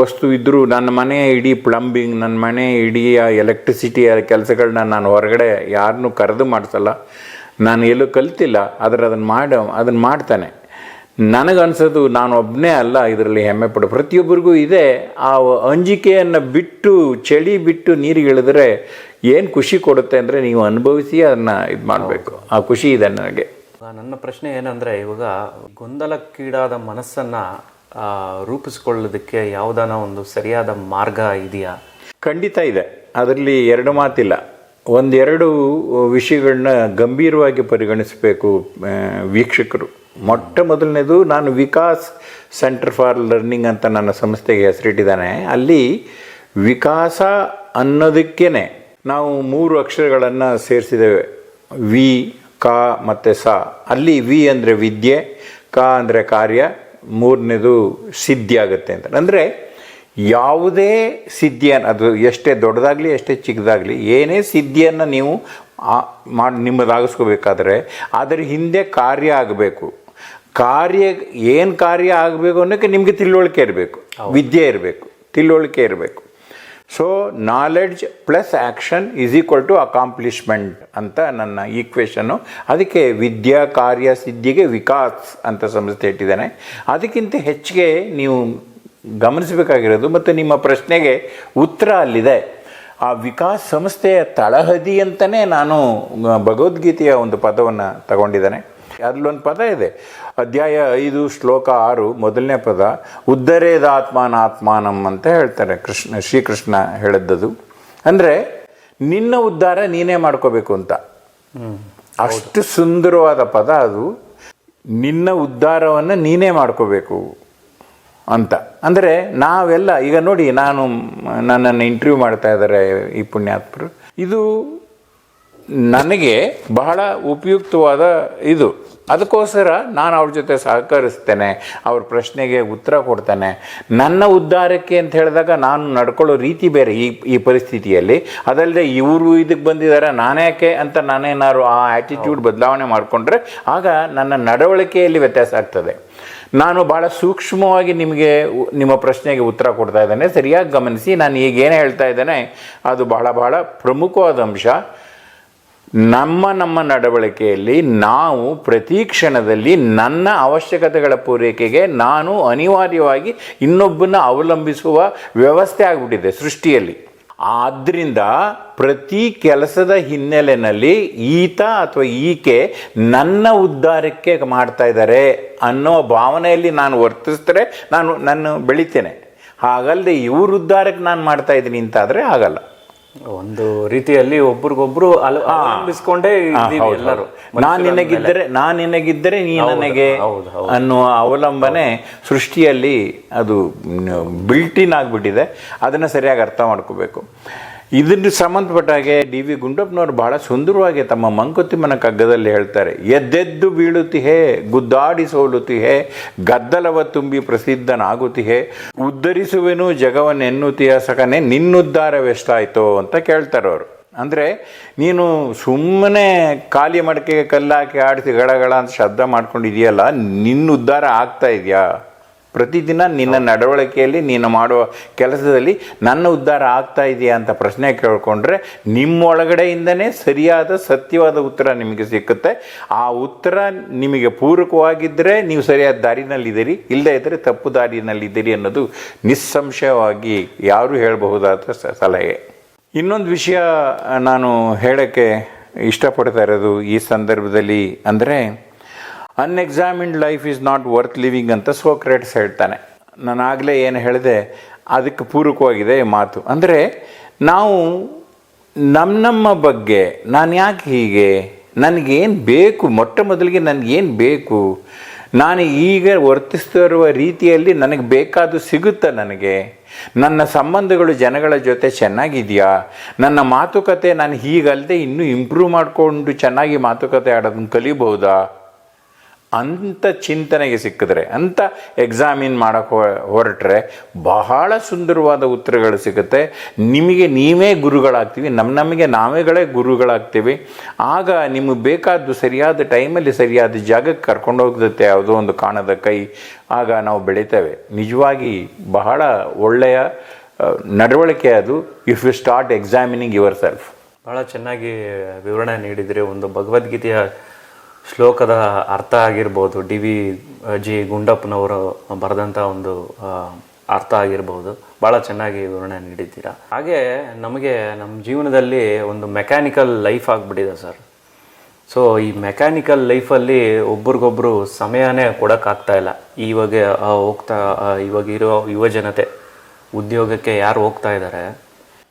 ವಸ್ತು ಇದ್ದರೂ ನನ್ನ ಮನೆ ಇಡೀ ಪ್ಲಂಬಿಂಗ್, ನನ್ನ ಮನೆ ಇಡೀ ಎಲೆಕ್ಟ್ರಿಸಿಟಿಯ ಕೆಲಸಗಳನ್ನ ನಾನು ಹೊರಗಡೆ ಯಾರನ್ನೂ ಕರೆದು ಮಾಡಿಸಲ್ಲ. ನಾನು ಎಲ್ಲೂ ಕಲ್ತಿಲ್ಲ ಆದರೆ ಅದನ್ನು ಮಾಡಿ ಅದನ್ನು ಮಾಡ್ತಾನೆ. ನನಗನ್ಸೋದು ನಾನು ಒಬ್ಬನೇ ಅಲ್ಲ ಇದರಲ್ಲಿ ಹೆಮ್ಮೆ ಪಡು ಪ್ರತಿಯೊಬ್ಬರಿಗೂ ಇದೆ ಆ ಅಂಜಿಕೆಯನ್ನು ಬಿಟ್ಟು ಚಳಿ ಬಿಟ್ಟು ನೀರಿಗೆ ಇಳಿದ್ರೆ ಏನು ಖುಷಿ ಕೊಡುತ್ತೆ ಅಂದರೆ ನೀವು ಅನುಭವಿಸಿ ಅದನ್ನು ಇದು ಮಾಡಬೇಕು. ಆ ಖುಷಿ ಇದೆ ನನಗೆ. ನನ್ನ ಪ್ರಶ್ನೆ ಏನಂದರೆ ಇವಾಗ ಗೊಂದಲಕ್ಕೀಡಾದ ಮನಸ್ಸನ್ನು ರೂಪಿಸ್ಕೊಳ್ಳೋದಕ್ಕೆ ಯಾವುದಾನ ಒಂದು ಸರಿಯಾದ ಮಾರ್ಗ ಇದೆಯಾ? ಖಂಡಿತ ಇದೆ. ಅದರಲ್ಲಿ ಎರಡು ಮಾತಿಲ್ಲ. ಒಂದೆರಡು ವಿಷಯಗಳನ್ನ ಗಂಭೀರವಾಗಿ ಪರಿಗಣಿಸಬೇಕು ವೀಕ್ಷಕರು. ಮೊಟ್ಟ ಮೊದಲನೇದು, ನಾನು ವಿಕಾಸ್ ಸೆಂಟರ್ ಫಾರ್ ಲರ್ನಿಂಗ್ ಅಂತ ನನ್ನ ಸಂಸ್ಥೆಗೆ ಹೆಸರಿಟ್ಟಿದ್ದಾನೆ. ಅಲ್ಲಿ ವಿಕಾಸ ಅನ್ನೋದಕ್ಕೇ ನಾವು ಮೂರು ಅಕ್ಷರಗಳನ್ನು ಸೇರಿಸಿದ್ದೇವೆ. ವಿ, ಕ ಮತ್ತು ಸ. ಅಲ್ಲಿ ವಿ ಅಂದರೆ ವಿದ್ಯೆ, ಕ ಅಂದರೆ ಕಾರ್ಯ, ಮೂರನೇದು ಸಿದ್ಧಿ ಆಗುತ್ತೆ ಅಂತ. ಅಂದರೆ ಯಾವುದೇ ಸಿದ್ಧಿಯನ್ನು ಅದು ಎಷ್ಟೇ ದೊಡ್ಡದಾಗಲಿ ಎಷ್ಟೇ ಚಿಕ್ಕದಾಗಲಿ ಏನೇ ಸಿದ್ಧಿಯನ್ನು ನೀವು ಮಾಡಿ ನಿಮ್ಮದಾಗಿಸ್ಕೋಬೇಕಾದ್ರೆ ಅದರ ಹಿಂದೆ ಕಾರ್ಯ ಆಗಬೇಕು. ಕಾರ್ಯ ಏನು ಕಾರ್ಯ ಆಗಬೇಕು ಅನ್ನೋಕ್ಕೆ ನಿಮಗೆ ತಿಳುವಳಿಕೆ ಇರಬೇಕು. ವಿದ್ಯೆ ಇರಬೇಕು. ತಿಳುವಳಿಕೆ ಇರಬೇಕು. So knowledge plus action is equal to accomplishment ಅಂತ ನನ್ನ ಈಕ್ವೇಷನ್ನು ಅದಕ್ಕೆ ವಿದ್ಯಾ ಕಾರ್ಯ ಸಿದ್ಧಿಗೆ ವಿಕಾಸ್ ಅಂತ ಸಂಸ್ಥೆ ಇಟ್ಟಿದ್ದೇನೆ. ಅದಕ್ಕಿಂತ ಹೆಚ್ಚಿಗೆ ನೀವು ಗಮನಿಸಬೇಕಾಗಿರೋದು ಮತ್ತು ನಿಮ್ಮ ಪ್ರಶ್ನೆಗೆ ಉತ್ತರ ಅಲ್ಲಿದೆ. ಆ ವಿಕಾಸ್ ಸಂಸ್ಥೆಯ ತಳಹದಿ ಅಂತಲೇ ನಾನು ಭಗವದ್ಗೀತೆಯ ಒಂದು ಪದವನ್ನು ತಗೊಂಡಿದ್ದೇನೆ. ಅದರಲ್ಲೊಂದು ಪದ ಇದೆ. ಅಧ್ಯಾಯ ಐದು ಶ್ಲೋಕ ಆರು ಮೊದಲನೇ ಪದ ಉದ್ಧರೇದಾತ್ಮಾನಾತ್ಮಾನಂ ಅಂತ ಹೇಳ್ತಾರೆ ಕೃಷ್ಣ ಶ್ರೀಕೃಷ್ಣ ಹೇಳಿದ್ದದು. ಅಂದರೆ ನಿನ್ನ ಉದ್ಧಾರ ನೀನೇ ಮಾಡ್ಕೋಬೇಕು ಅಂತ. ಅಷ್ಟು ಸುಂದರವಾದ ಪದ ಅದು. ನಿನ್ನ ಉದ್ಧಾರವನ್ನು ನೀನೇ ಮಾಡ್ಕೋಬೇಕು. ಅಂತ. ಅಂದರೆ ನಾವೆಲ್ಲ ಈಗ ನೋಡಿ ನಾನು ನನ್ನನ್ನು ಇಂಟರ್ವ್ಯೂ ಮಾಡ್ತಾ ಇದ್ದಾರೆ ಈ ಪುಣ್ಯಾತ್ಮರು. ಇದು ನನಗೆ ಬಹಳ ಉಪಯುಕ್ತವಾದ ಇದು. ಅದಕ್ಕೋಸ್ಕರ ನಾನು ಅವ್ರ ಜೊತೆ ಸಹಕರಿಸ್ತೇನೆ ಅವ್ರ ಪ್ರಶ್ನೆಗೆ ಉತ್ತರ ಕೊಡ್ತೇನೆ. ನನ್ನ ಉದ್ಧಾರಕ್ಕೆ ಅಂತ ಹೇಳಿದಾಗ ನಾನು ನಡ್ಕೊಳ್ಳೋ ರೀತಿ ಬೇರೆ ಈ ಈ ಪರಿಸ್ಥಿತಿಯಲ್ಲಿ. ಅದಲ್ಲದೆ ಇವರು ಇದಕ್ಕೆ ಬಂದಿದ್ದಾರೆ ನಾನೇಕೆ ಅಂತ ನಾನೇನಾದ್ರು ಆ ಆ್ಯಟಿಟ್ಯೂಡ್ ಬದಲಾವಣೆ ಮಾಡಿಕೊಂಡ್ರೆ ಆಗ ನನ್ನ ನಡವಳಿಕೆಯಲ್ಲಿ ವ್ಯತ್ಯಾಸ ಆಗ್ತದೆ. ನಾನು ಭಾಳ ಸೂಕ್ಷ್ಮವಾಗಿ ನಿಮಗೆ ನಿಮ್ಮ ಪ್ರಶ್ನೆಗೆ ಉತ್ತರ ಕೊಡ್ತಾ ಇದ್ದೇನೆ. ಸರಿಯಾಗಿ ಗಮನಿಸಿ, ನಾನು ಈಗೇನು ಹೇಳ್ತಾ ಇದ್ದೇನೆ, ಅದು ಬಹಳ ಬಹಳ ಪ್ರಮುಖವಾದ ಅಂಶ. ನಮ್ಮ ನಮ್ಮ ನಡವಳಿಕೆಯಲ್ಲಿ ನಾವು ಪ್ರತಿ ಕ್ಷಣದಲ್ಲಿ ನನ್ನ ಅವಶ್ಯಕತೆಗಳ ಪೂರೈಕೆಗೆ ನಾನು ಅನಿವಾರ್ಯವಾಗಿ ಇನ್ನೊಬ್ಬನ ಅವಲಂಬಿಸುವ ವ್ಯವಸ್ಥೆ ಆಗಿಬಿಟ್ಟಿದೆ ಸೃಷ್ಟಿಯಲ್ಲಿ. ಆದ್ದರಿಂದ ಪ್ರತಿ ಕೆಲಸದ ಹಿನ್ನೆಲೆಯಲ್ಲಿ ಈತ ಅಥವಾ ಈಕೆ ನನ್ನ ಉದ್ಧಾರಕ್ಕೆ ಮಾಡ್ತಾ ಇದ್ದಾರೆ ಅನ್ನೋ ಭಾವನೆಯಲ್ಲಿ ನಾನು ವರ್ತಿಸಿದ್ರೆ ನಾನು ನಾನು ಬೆಳಿತೇನೆ. ಹಾಗಲ್ಲದೆ ಇವ್ರ ಉದ್ಧಾರಕ್ಕೆ ನಾನು ಮಾಡ್ತಾ ಇದ್ದೀನಿ ಅಂತಾದರೆ ಆಗಲ್ಲ. ಒಂದು ರೀತಿಯಲ್ಲಿ ಒಬ್ರಿಗೊಬ್ರು ಅಲ- ಅವಲಂಬಿಸ್ಕೊಂಡೇ ಎಲ್ಲರೂ. ನಾನು ನಿನಗಿದ್ದರೆ ನಾನು ನಿನಗಿದ್ದರೆ ನೀ ನನಗೆ. ಅನ್ನುವ ಅವಲಂಬನೆ ಸೃಷ್ಟಿಯಲ್ಲಿ ಅದು ಬಿಲ್ಟಿನ್ ಆಗಿಬಿಟ್ಟಿದೆ. ಅದನ್ನು ಸರಿಯಾಗಿ ಅರ್ಥ ಮಾಡ್ಕೋಬೇಕು. ಇದನ್ನು ಸಂಬಂಧಪಟ್ಟ ಹಾಗೆ ಡಿ ವಿ ಗುಂಡಪ್ಪನವರು ಬಹಳ ಸುಂದರವಾಗಿ ತಮ್ಮ ಮಂಕುತಿಮ್ಮನ ಕಗ್ಗದಲ್ಲಿ ಹೇಳ್ತಾರೆ, ಎದ್ದೆದ್ದು ಬೀಳುತ್ತಿಹೆ ಗುದ್ದಾಡಿ ಸೋಲುತ್ತಿಹೆ ಗದ್ದಲವ ತುಂಬಿ ಪ್ರಸಿದ್ಧನಾಗುತ್ತಿಹೆ ಉದ್ಧರಿಸುವೆನು ಜಗವನ್ನೆನ್ನುತಿಯ ಸಕನೆ ನಿನ್ನುದ್ಧಾರವೆಷ್ಟಾಯ್ತೋ ಅಂತ ಕೇಳ್ತಾರೆ ಅವರು. ಅಂದರೆ ನೀನು ಸುಮ್ಮನೆ ಖಾಲಿ ಮಡಕೆಗೆ ಕಲ್ಲಾಕಿ ಆಡಿಸಿ ಗಳಗಳ ಅಂತ ಶಬ್ದ ಮಾಡ್ಕೊಂಡಿದೆಯಲ್ಲ ನಿನ್ನ ಉದ್ಧಾರ ಆಗ್ತಾ ಇದೆಯಾ? ಪ್ರತಿದಿನ ನಿನ್ನ ನಡವಳಿಕೆಯಲ್ಲಿ ನೀನು ಮಾಡುವ ಕೆಲಸದಲ್ಲಿ ನನ್ನ ಉದ್ಧಾರ ಆಗ್ತಾ ಇದೆಯಾ ಅಂತ ಪ್ರಶ್ನೆ ಕೇಳಿಕೊಂಡ್ರೆ ನಿಮ್ಮೊಳಗಡೆಯಿಂದನೇ ಸರಿಯಾದ ಸತ್ಯವಾದ ಉತ್ತರ ನಿಮಗೆ ಸಿಕ್ಕುತ್ತೆ. ಆ ಉತ್ತರ ನಿಮಗೆ ಪೂರಕವಾಗಿದ್ದರೆ ನೀವು ಸರಿಯಾದ ದಾರಿನಲ್ಲಿದ್ದೀರಿ ಇಲ್ಲದೇ ಇದ್ದರೆ ತಪ್ಪು ದಾರಿನಲ್ಲಿದ್ದೀರಿ ಅನ್ನೋದು ನಿಸ್ಸಂಶಯವಾಗಿ ಯಾರು ಹೇಳಬಹುದಾದ ಸಲಹೆ. ಇನ್ನೊಂದು ವಿಷಯ ನಾನು ಹೇಳೋಕ್ಕೆ ಇಷ್ಟಪಡ್ತಾ ಇರೋದು ಈ ಸಂದರ್ಭದಲ್ಲಿ ಅಂದರೆ unexamined life is not worth living ಅಂತ ಸೋಕ್ರೇಟ್ಸ್ ಹೇಳ್ತಾನೆ. ನಾನು ಆಗಲೇ ಏನು ಹೇಳಿದೆ, ಅದಕ್ಕೆ ಪೂರಕವಾಗಿದೆ ಈ ಮಾತು. ಅಂದರೆ ನಾವು ನಮ್ಮ ನಮ್ಮ ಬಗ್ಗೆ, ನಾನು ಯಾಕೆ ಹೀಗೆ? ನನಗೇನು ಬೇಕು? ಮೊಟ್ಟ ಮೊದಲಿಗೆ ನನಗೇನು ಬೇಕು? ನಾನು ಈಗ ವರ್ತಿಸ್ತಿರುವ ರೀತಿಯಲ್ಲಿ ನನಗೆ ಬೇಕಾದ್ದು ಸಿಗುತ್ತಾ ನನಗೆ? ನನ್ನ ಸಂಬಂಧಗಳು ಜನಗಳ ಜೊತೆ ಚೆನ್ನಾಗಿದೆಯಾ? ನನ್ನ ಮಾತುಕತೆ ನಾನು ಹೀಗಲ್ಲದೆ ಇನ್ನೂ ಇಂಪ್ರೂವ್ ಮಾಡಿಕೊಂಡು ಚೆನ್ನಾಗಿ ಮಾತುಕತೆ ಆಡೋದನ್ನು ಕಲಿಬಹುದಾ? ಅಂಥ ಚಿಂತನೆಗೆ ಸಿಕ್ಕಿದ್ರೆ, ಅಂಥ ಎಕ್ಸಾಮಿನ್ ಮಾಡೋಕ್ಕೆ ಹೊರಟ್ರೆ ಬಹಳ ಸುಂದರವಾದ ಉತ್ತರಗಳು ಸಿಗುತ್ತೆ. ನಿಮಗೆ ನೀವೇ ಗುರುಗಳಾಗ್ತೀವಿ ನಮ್ಮ ನಮಗೆ ನಾವೇಗಳೇ ಗುರುಗಳಾಗ್ತೀವಿ. ಆಗ ನಿಮಗೆ ಬೇಕಾದ್ದು ಸರಿಯಾದ ಟೈಮಲ್ಲಿ ಸರಿಯಾದ ಜಾಗಕ್ಕೆ ಕರ್ಕೊಂಡು ಹೋಗುತ್ತೆ ಯಾವುದೋ ಒಂದು ಕಾಣದ ಕೈ. ಆಗ ನಾವು ಬೆಳಿತೇವೆ. ನಿಜವಾಗಿ ಬಹಳ ಒಳ್ಳೆಯ ನಡವಳಿಕೆ ಅದು. If you start examining yourself ಬಹಳ ಚೆನ್ನಾಗಿ ವಿವರಣೆ ನೀಡಿದರೆ. ಒಂದು ಭಗವದ್ಗೀತೆಯ ಶ್ಲೋಕದ ಅರ್ಥ ಆಗಿರ್ಬೋದು, ಡಿ ವಿ ಜಿ ಗುಂಡಪ್ಪನವರು ಬರೆದಂಥ ಒಂದು ಅರ್ಥ ಆಗಿರ್ಬೋದು. ಭಾಳ ಚೆನ್ನಾಗಿ ವಿವರಣೆ ನೀಡಿದ್ದೀರಾ. ಹಾಗೆ ನಮಗೆ ನಮ್ಮ ಜೀವನದಲ್ಲಿ ಒಂದು ಮೆಕ್ಯಾನಿಕಲ್ ಲೈಫ್ ಆಗಿಬಿಟ್ಟಿದೆ ಸರ್. ಸೊ, ಈ ಮೆಕ್ಯಾನಿಕಲ್ ಲೈಫಲ್ಲಿ ಒಬ್ರಿಗೊಬ್ರು ಸಮಯನೇ ಕೊಡೋಕ್ಕಾಗ್ತಾ ಇಲ್ಲ. ಇವಾಗ ಹೋಗ್ತಾ ಇವಾಗ ಇರೋ ಯುವ ಜನತೆ, ಉದ್ಯೋಗಕ್ಕೆ ಯಾರು ಹೋಗ್ತಾ ಇದ್ದಾರೆ.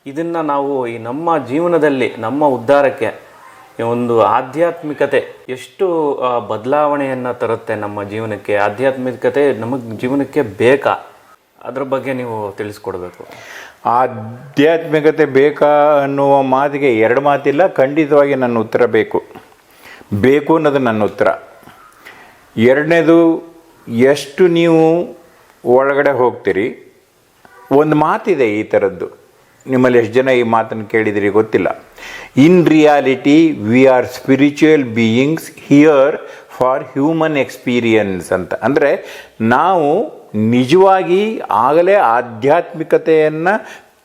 ಇದನ್ನು ನಾವು ಈ ನಮ್ಮ ಜೀವನದಲ್ಲಿ, ನಮ್ಮ ಉದ್ಧಾರಕ್ಕೆ ಒಂದು ಆಧ್ಯಾತ್ಮಿಕತೆ ಎಷ್ಟು ಬದಲಾವಣೆಯನ್ನು ತರುತ್ತೆ ನಮ್ಮ ಜೀವನಕ್ಕೆ? ಆಧ್ಯಾತ್ಮಿಕತೆ ನಮಗೆ ಜೀವನಕ್ಕೆ ಬೇಕಾ? ಅದ್ರ ಬಗ್ಗೆ ನೀವು ತಿಳಿಸ್ಕೊಡ್ಬೇಕು. ಆಧ್ಯಾತ್ಮಿಕತೆ ಬೇಕಾ ಅನ್ನುವ ಮಾತಿಗೆ ಎರಡು ಮಾತಿಲ್ಲ, ಖಂಡಿತವಾಗಿ ನನ್ನ ಉತ್ತರ ಬೇಕು. ಬೇಕು ಅನ್ನೋದು ನನ್ನ ಉತ್ತರ. ಎರಡನೇದು, ಎಷ್ಟು ನೀವು ಒಳಗಡೆ ಹೋಗ್ತೀರಿ? ಒಂದು ಮಾತಿದೆ ಈ ಥರದ್ದು ನಿಮ್ಮಲ್ಲಿ ಎಷ್ಟು ಜನ ಈ ಮಾತನ್ನು ಕೇಳಿದಿರಿ ಗೊತ್ತಿಲ್ಲ. In reality we are spiritual beings here for human experience ಅಂತ. ಅಂದರೆ ನಾವು ನಿಜವಾಗಿ ಆಗಲೇ ಆಧ್ಯಾತ್ಮಿಕತೆಯನ್ನು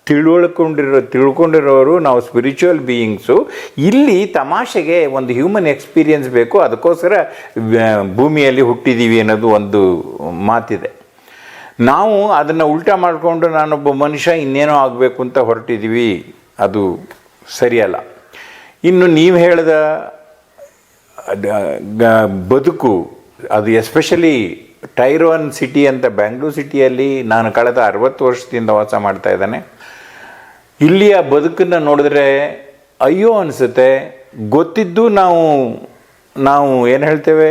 ತಿಳುವಳ್ಕೊಂಡಿರೋ ತಿಳ್ಕೊಂಡಿರೋರು ನಾವು ಸ್ಪಿರಿಚುವಲ್ ಬೀಯಿಂಗ್ಸು ಇಲ್ಲಿ ತಮಾಷೆಗೆ ಒಂದು ಹ್ಯೂಮನ್ ಎಕ್ಸ್ಪೀರಿಯನ್ಸ್ ಬೇಕು. ಅದಕ್ಕೋಸ್ಕರ ಭೂಮಿಯಲ್ಲಿ ಹುಟ್ಟಿದ್ದೀವಿ ಅನ್ನೋದು ಒಂದು ಮಾತಿದೆ. ನಾವು ಅದನ್ನು ಉಲ್ಟಾ ಮಾಡಿಕೊಂಡು ನಾನೊಬ್ಬ ಮನುಷ್ಯ ಇನ್ನೇನೋ ಆಗಬೇಕು ಅಂತ ಹೊರಟಿದ್ದೀವಿ ಅದು ಸರಿಯಲ್ಲ. ಇನ್ನು ನೀವು ಹೇಳಿದ ಬದುಕು, ಅದು ಎಸ್ಪೆಷಲಿ ಟೈರೋನ್ ಸಿಟಿ ಅಂತ ಬ್ಯಾಂಗ್ಳೂರು ಸಿಟಿಯಲ್ಲಿ ನಾನು ಕಳೆದ ಅರವತ್ತು ವರ್ಷದಿಂದ ವಾಸ ಮಾಡ್ತಾ ಇದ್ದಾನೆ. ಇಲ್ಲಿಯ ಬದುಕನ್ನು ನೋಡಿದ್ರೆ ಅಯ್ಯೋ ಅನಿಸುತ್ತೆ. ಗೊತ್ತಿದ್ದು ನಾವು ನಾವು ಏನು ಹೇಳ್ತೇವೆ?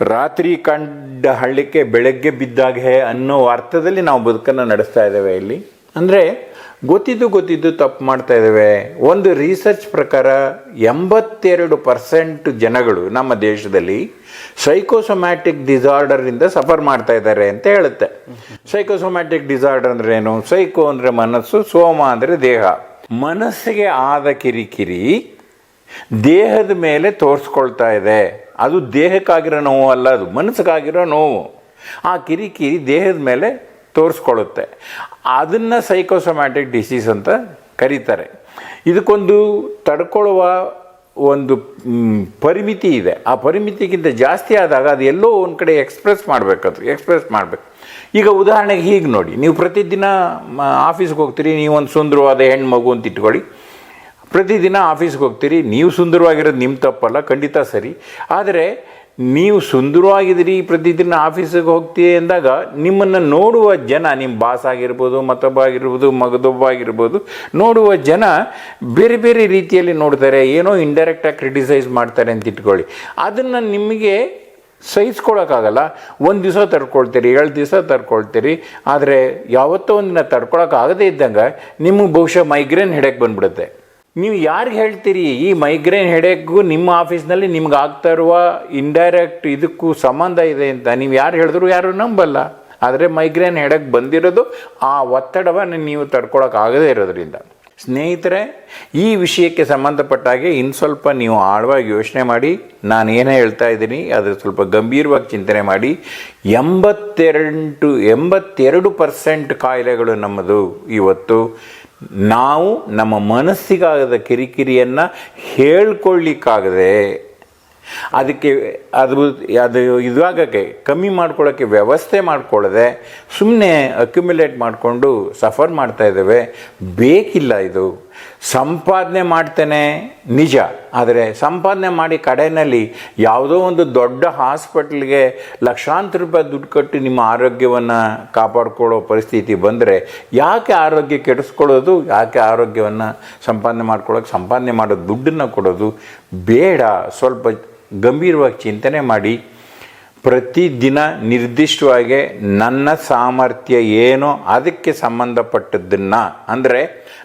ರಾತ್ರಿ ಕಂಡ ಹಳ್ಳಿಕೆ ಬೆಳಗ್ಗೆ ಬಿದ್ದಾಗೆ ಅನ್ನೋ ಅರ್ಥದಲ್ಲಿ ನಾವು ಬದುಕನ್ನು ನಡೆಸ್ತಾ ಇದ್ದೇವೆ ಇಲ್ಲಿ. ಅಂದರೆ ಗೊತ್ತಿದ್ದು ಗೊತ್ತಿದ್ದು ತಪ್ಪು ಮಾಡ್ತಾ ಇದ್ದೇವೆ. ಒಂದು ರಿಸರ್ಚ್ ಪ್ರಕಾರ ಎಂಬತ್ತೆರಡು ಪರ್ಸೆಂಟ್ ಜನಗಳು ನಮ್ಮ ದೇಶದಲ್ಲಿ ಸೈಕೋಸೊಮ್ಯಾಟಿಕ್ ಡಿಸಾರ್ಡರಿಂದ ಸಫರ್ ಮಾಡ್ತಾ ಇದ್ದಾರೆ ಅಂತ ಹೇಳುತ್ತೆ. ಸೈಕೋಸೊಮ್ಯಾಟಿಕ್ ಡಿಸಾರ್ಡರ್ ಅಂದ್ರೆ ಏನು? ಸೈಕೋ ಅಂದರೆ ಮನಸ್ಸು, ಸೋಮ ಅಂದರೆ ದೇಹ. ಮನಸ್ಸಿಗೆ ಆದ ಕಿರಿಕಿರಿ ದೇಹದ ಮೇಲೆ ತೋರಿಸ್ಕೊಳ್ತಾ ಇದೆ. ಅದು ದೇಹಕ್ಕಾಗಿರೋ ನೋವು ಅಲ್ಲ ಅದು, ಮನಸ್ಸಿಗಾಗಿರೋ ನೋವು. ಆ ಕಿರಿಕಿರಿ ದೇಹದ ಮೇಲೆ ತೋರಿಸ್ಕೊಳ್ಳುತ್ತೆ. ಅದನ್ನು ಸೈಕೋಸೊಮ್ಯಾಟಿಕ್ ಡಿಸೀಸ್ ಅಂತ ಕರೀತಾರೆ. ಇದಕ್ಕೊಂದು ತಡ್ಕೊಳ್ಳುವ ಒಂದು ಪರಿಮಿತಿ ಇದೆ. ಆ ಪರಿಮಿತಿಗಿಂತ ಜಾಸ್ತಿ ಆದಾಗ ಅದು ಎಲ್ಲೋ ಒಂದು ಕಡೆ ಎಕ್ಸ್ಪ್ರೆಸ್ ಮಾಡಬೇಕದು ಎಕ್ಸ್ಪ್ರೆಸ್ ಮಾಡಬೇಕು. ಈಗ ಉದಾಹರಣೆಗೆ ಹೀಗೆ ನೋಡಿ, ನೀವು ಪ್ರತಿದಿನ ಆಫೀಸ್ಗೆ ಹೋಗ್ತೀರಿ ನೀವು ಒಂದು ಸುಂದರವಾದ ಹೆಣ್ಣು ಮಗು ಅಂತ ಇಟ್ಕೊಳ್ಳಿ. ಪ್ರತಿದಿನ ಆಫೀಸ್ಗೆ ಹೋಗ್ತೀರಿ. ನೀವು ಸುಂದರವಾಗಿರೋದು ನಿಮ್ಮ ತಪ್ಪಲ್ಲ, ಖಂಡಿತ ಸರಿ. ಆದರೆ, ನೀವು ಸುಂದರವಾಗಿದ್ದೀರಿ ಪ್ರತಿದಿನ ಆಫೀಸಿಗೆ ಹೋಗ್ತೀವಿ ಅಂದಾಗ ನಿಮ್ಮನ್ನು ನೋಡುವ ಜನ ನಿಮ್ಮ ಬಾಸ್ ಆಗಿರ್ಬೋದು, ಮತ್ತೊಬ್ಬ ಆಗಿರ್ಬೋದು, ಮಗದೊಬ್ಬ ಆಗಿರ್ಬೋದು, ನೋಡುವ ಜನ ಬೇರೆ ಬೇರೆ ರೀತಿಯಲ್ಲಿ ನೋಡ್ತಾರೆ. ಏನೋ ಇಂಡೈರೆಕ್ಟಾಗಿ ಕ್ರಿಟಿಸೈಸ್ ಮಾಡ್ತಾರೆ ಅಂತ ಇಟ್ಕೊಳ್ಳಿ. ಅದನ್ನು ನಿಮಗೆ ಸಹಿಸ್ಕೊಳಕ್ಕಾಗಲ್ಲ. ಒಂದು ದಿವಸ ತಡ್ಕೊಳ್ತೀರಿ ಏಳು ದಿವಸ ತಡ್ಕೊಳ್ತೀರಿ. ಆದರೆ, ಯಾವತ್ತೋ ಒಂದಿನ ತಡ್ಕೊಳಕ್ಕಾಗದೇ ಇದ್ದಂಗೆ ನಿಮಗೆ ಬಹುಶಃ ಮೈಗ್ರೇನ್ ಹೆಡೆಕ್ ಬಂದ್ಬಿಡುತ್ತೆ. ನೀವು ಯಾರಿಗೆ ಹೇಳ್ತೀರಿ? ಈ ಮೈಗ್ರೇನ್ ಹೆಡೇಕ್ಗೂ ನಿಮ್ಮ ಆಫೀಸ್ನಲ್ಲಿ ನಿಮ್ಗೆ ಆಗ್ತಾ ಇರುವ ಇಂಡೈರೆಕ್ಟ್ ಇದಕ್ಕೂ ಸಂಬಂಧ ಇದೆ ಅಂತ. ನೀವು ಯಾರು ಹೇಳಿದ್ರು ಯಾರು ನಂಬಲ್ಲ. ಆದರೆ ಮೈಗ್ರೇನ್ ಹೆಡಕ್ ಬಂದಿರೋದು ಆ ಒತ್ತಡವನ್ನು ನೀವು ತಡ್ಕೊಳಕ್ಕಾಗದೇ ಇರೋದ್ರಿಂದ. ಸ್ನೇಹಿತರೆ, ಈ ವಿಷಯಕ್ಕೆ ಸಂಬಂಧಪಟ್ಟ ಹಾಗೆ ಇನ್ನು ಸ್ವಲ್ಪ ನೀವು ಆಳವಾಗಿ ಯೋಚನೆ ಮಾಡಿ. ನಾನು ಏನೇ ಹೇಳ್ತಾ ಇದ್ದೀನಿ ಅದರ ಸ್ವಲ್ಪ ಗಂಭೀರವಾಗಿ ಚಿಂತನೆ ಮಾಡಿ. ಎಂಬತ್ತೆರಡು ಎಂಬತ್ತೆರಡು ಪರ್ಸೆಂಟ್ ಕಾಯಿಲೆಗಳು ನಮ್ಮದು ಇವತ್ತು. ನಾವು ನಮ್ಮ ಮನಸ್ಸಿಗಾಗದ ಕಿರಿಕಿರಿಯನ್ನು ಹೇಳ್ಕೊಳ್ಳಿಕ್ಕಾಗದೆ ಅದಕ್ಕೆ ಅದು ಅದು ಇದಾಗಕ್ಕೆ ಕಮ್ಮಿ ಮಾಡ್ಕೊಳ್ಳೋಕ್ಕೆ ವ್ಯವಸ್ಥೆ ಮಾಡಿಕೊಳ್ಳದೆ ಸುಮ್ಮನೆ ಅಕ್ಯುಮುಲೇಟ್ ಮಾಡಿಕೊಂಡು ಸಫರ್ ಮಾಡ್ತಾ ಇದ್ದೇವೆ. ಬೇಕಿಲ್ಲ ಇದು. ಸಂಪಾದನೆ ಮಾಡ್ತೇನೆ ನಿಜ, ಆದರೆ ಸಂಪಾದನೆ ಮಾಡಿ ಕಡೆಯಲ್ಲಿ ಯಾವುದೋ ಒಂದು ದೊಡ್ಡ ಹಾಸ್ಪಿಟ್ಲ್ಗೆ ಲಕ್ಷಾಂತರ ರೂಪಾಯಿ ದುಡ್ಡು ಕಟ್ಟಿ ನಿಮ್ಮ ಆರೋಗ್ಯವನ್ನು ಕಾಪಾಡಿಕೊಳ್ಳೋ ಪರಿಸ್ಥಿತಿ ಬಂದರೆ ಯಾಕೆ ಆರೋಗ್ಯ ಕೆಡಿಸ್ಕೊಳ್ಳೋದು, ಯಾಕೆ ಆರೋಗ್ಯವನ್ನು ಸಂಪಾದನೆ ಮಾಡ್ಕೊಳ್ಳೋಕೆ ಸಂಪಾದನೆ ಮಾಡೋ ದುಡ್ಡನ್ನು ಕೊಡೋದು ಬೇಡ. ಸ್ವಲ್ಪ ಗಂಭೀರವಾಗಿ ಚಿಂತನೆ ಮಾಡಿ. ಪ್ರತಿದಿನ ನಿರ್ದಿಷ್ಟವಾಗಿ ನನ್ನ ಸಾಮರ್ಥ್ಯ ಏನೋ ಅದಕ್ಕೆ ಸಂಬಂಧಪಟ್ಟದ್ದನ್ನು, ಅಂದರೆ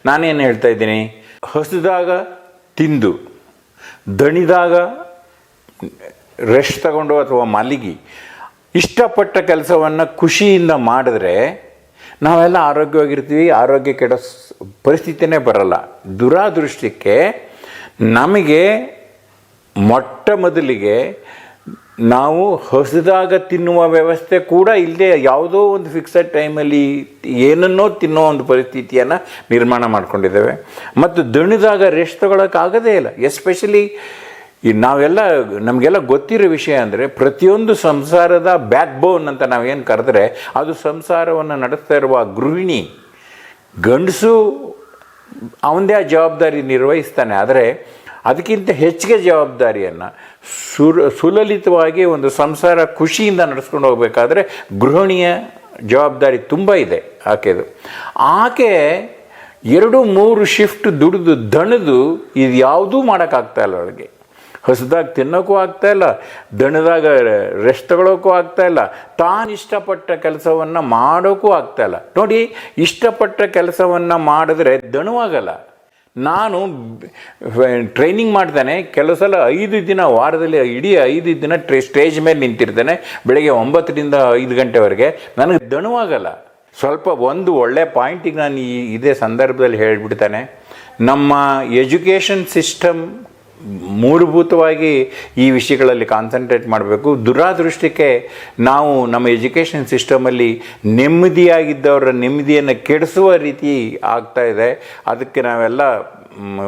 ನಾನೇನು ಹೇಳ್ತಾ ಇದ್ದೀನಿ? ಹಸಿದಾಗ ತಿಂದು, ದಣಿದಾಗ ರೆಸ್ಟ್ ತಗೊಂಡು ಅಥವಾ ಮಲಗಿ ಇಷ್ಟಪಟ್ಟ ಕೆಲಸವನ್ನು ಖುಷಿಯಿಂದ ಮಾಡಿದ್ರೆ ನಾವೆಲ್ಲ ಆರೋಗ್ಯವಾಗಿರ್ತೀವಿ, ಆರೋಗ್ಯ ಕೆಡೋ ಪರಿಸ್ಥಿತಿನೇ ಬರಲ್ಲ. ದುರಾದೃಷ್ಟಕ್ಕೆ ನಮಗೆ ಮೊಟ್ಟ ಮೊದಲಿಗೆ ನಾವು ಹೊಸದಾಗ ತಿನ್ನುವ ವ್ಯವಸ್ಥೆ ಕೂಡ ಇಲ್ಲದೆ ಯಾವುದೋ ಒಂದು ಫಿಕ್ಸಡ್ ಟೈಮಲ್ಲಿ ಏನನ್ನೋ ತಿನ್ನೋ ಒಂದು ಪರಿಸ್ಥಿತಿಯನ್ನು ನಿರ್ಮಾಣ ಮಾಡಿಕೊಂಡಿದ್ದೇವೆ. ಮತ್ತು ದಣಿದಾಗ ರೆಸ್ಟ್ ತೊಗೊಳಕ್ಕಾಗದೇ ಇಲ್ಲ. ಎಸ್ಪೆಷಲಿ ಈ ನಾವೆಲ್ಲ, ನಮಗೆಲ್ಲ ಗೊತ್ತಿರೋ ವಿಷಯ ಅಂದರೆ ಪ್ರತಿಯೊಂದು ಸಂಸಾರದ ಬ್ಯಾಕ್ ಬೋನ್ ಅಂತ ನಾವೇನು ಕರೆದ್ರೆ ಅದು ಸಂಸಾರವನ್ನು ನಡೆಸ್ತಾ ಇರುವ ಗೃಹಿಣಿ ಗಂಡಸು ಅವನದೇ ಆ ಜವಾಬ್ದಾರಿ ನಿರ್ವಹಿಸ್ತಾನೆ. ಆದರೆ ಅದಕ್ಕಿಂತ ಹೆಚ್ಚಿಗೆ ಜವಾಬ್ದಾರಿಯನ್ನು ಸುರ, ಸುಲಲಿತವಾಗಿ ಒಂದು ಸಂಸಾರ ಖುಷಿಯಿಂದ ನಡೆಸ್ಕೊಂಡು ಹೋಗಬೇಕಾದ್ರೆ ಗೃಹಿಣಿಯ ಜವಾಬ್ದಾರಿ ತುಂಬ ಇದೆ ಆಕೆದು. ಆಕೆ ಎರಡು ಮೂರು ಶಿಫ್ಟ್ ದುಡಿದು ದಣಿದು ಇದು ಯಾವುದೂ ಮಾಡೋಕ್ಕಾಗ್ತಾ ಇಲ್ಲ ಅವಳಿಗೆ. ಹೊಸದಾಗಿ ತಿನ್ನೋಕ್ಕೂ ಆಗ್ತಾ ಇಲ್ಲ, ದಣದಾಗ ರೆಸ್ಟ್ ತಗೊಳೋಕ್ಕೂ ಆಗ್ತಾ ಇಲ್ಲ, ತಾನು ಇಷ್ಟಪಟ್ಟ ಕೆಲಸವನ್ನು ಮಾಡೋಕ್ಕೂ ಇಲ್ಲ. ನೋಡಿ, ಇಷ್ಟಪಟ್ಟ ಕೆಲಸವನ್ನು ಮಾಡಿದ್ರೆ ದಣವಾಗಲ್ಲ. ನಾನು ಟ್ರೈನಿಂಗ್ ಮಾಡ್ತಾನೆ. ಕೆಲವು ಸಲ ಐದು ದಿನ, ವಾರದಲ್ಲಿ ಇಡೀ ಐದು ದಿನ ಟ್ರೇ ಸ್ಟೇಜ್ ಮೇಲೆ ನಿಂತಿರ್ತೇನೆ. ಬೆಳಗ್ಗೆ ಒಂಬತ್ತರಿಂದ ಐದು ಗಂಟೆವರೆಗೆ. ನನಗೆ ದಣವಾಗಲ್ಲ. ಸ್ವಲ್ಪ ಒಂದು ಒಳ್ಳೆ ಪಾಯಿಂಟಿಗೆ ನಾನು ಈ ಇದೇ ಸಂದರ್ಭದಲ್ಲಿ ಹೇಳಿಬಿಡ್ತಾನೆ. ನಮ್ಮ ಎಜುಕೇಷನ್ ಸಿಸ್ಟಮ್ ಮೂಲಭೂತವಾಗಿ ಈ ವಿಷಯಗಳಲ್ಲಿ ಕಾನ್ಸಂಟ್ರೇಟ್ ಮಾಡಬೇಕು. ದುರಾದೃಷ್ಟಕ್ಕೆ ನಾವು ನಮ್ಮ ಎಜುಕೇಷನ್ ಸಿಸ್ಟಮಲ್ಲಿ ನೆಮ್ಮದಿಯಾಗಿದ್ದವರ ನೆಮ್ಮದಿಯನ್ನು ಕೆಡಿಸುವ ರೀತಿ ಆಗ್ತಾ ಇದೆ. ಅದಕ್ಕೆ ನಾವೆಲ್ಲ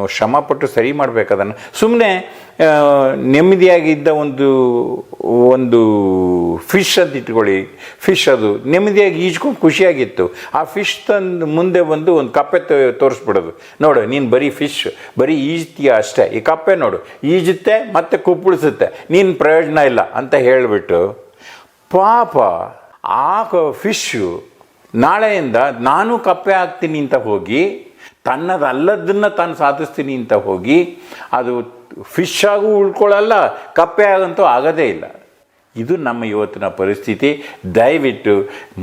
ಶ್ರಮಪಟ್ಟು ಸರಿ ಮಾಡಬೇಕು ಅದನ್ನು. ಸುಮ್ಮನೆ ನೆಮ್ಮದಿಯಾಗಿದ್ದ ಒಂದು ಒಂದು ಫಿಶ್ ಅಂತ ಇಟ್ಕೊಳ್ಳಿ. ಫಿಶ್ ಅದು. ನೆಮ್ಮದಿಯಾಗಿ ಈಜ್ಕೊಂಡು ಖುಷಿಯಾಗಿತ್ತು. ಆ ಫಿಶ್ ತಂದು ಮುಂದೆ ಬಂದು ಒಂದು ಕಪ್ಪೆ ತೋರಿಸ್ಬಿಡೋದು. ನೋಡು, ನೀನು ಬರೀ ಫಿಶ್ ಬರೀ ಈಜ್ತೀಯ ಅಷ್ಟೇ. ಈ ಕಪ್ಪೆ ನೋಡು. ಈಜುತ್ತೆ, ಮತ್ತೆ ಕುಪ್ಪಳಿಸುತ್ತೆ. ನೀನು ಪ್ರಯೋಜನ ಇಲ್ಲ ಅಂತ ಹೇಳಿಬಿಟ್ಟು, ಪಾಪ, ಆ ಫಿಶ್ಶು ನಾಳೆಯಿಂದ ನಾನು ಕಪ್ಪೆ ಆಗ್ತೀನಿ ಅಂತ ಹೋಗಿ, ತನ್ನದಲ್ಲದನ್ನು ತಾನು ಸಾಧಿಸ್ತೀನಿ ಅಂತ ಹೋಗಿ, ಅದು ಫಿಶ್ ಆಗೂ ಉಳ್ಕೊಳ್ಳಲ್ಲ ಕಪ್ಪೆ ಆಗಂತೂ ಆಗೋದೇ ಇಲ್ಲ. ಇದು ನಮ್ಮ ಇವತ್ತಿನ ಪರಿಸ್ಥಿತಿ. ದಯವಿಟ್ಟು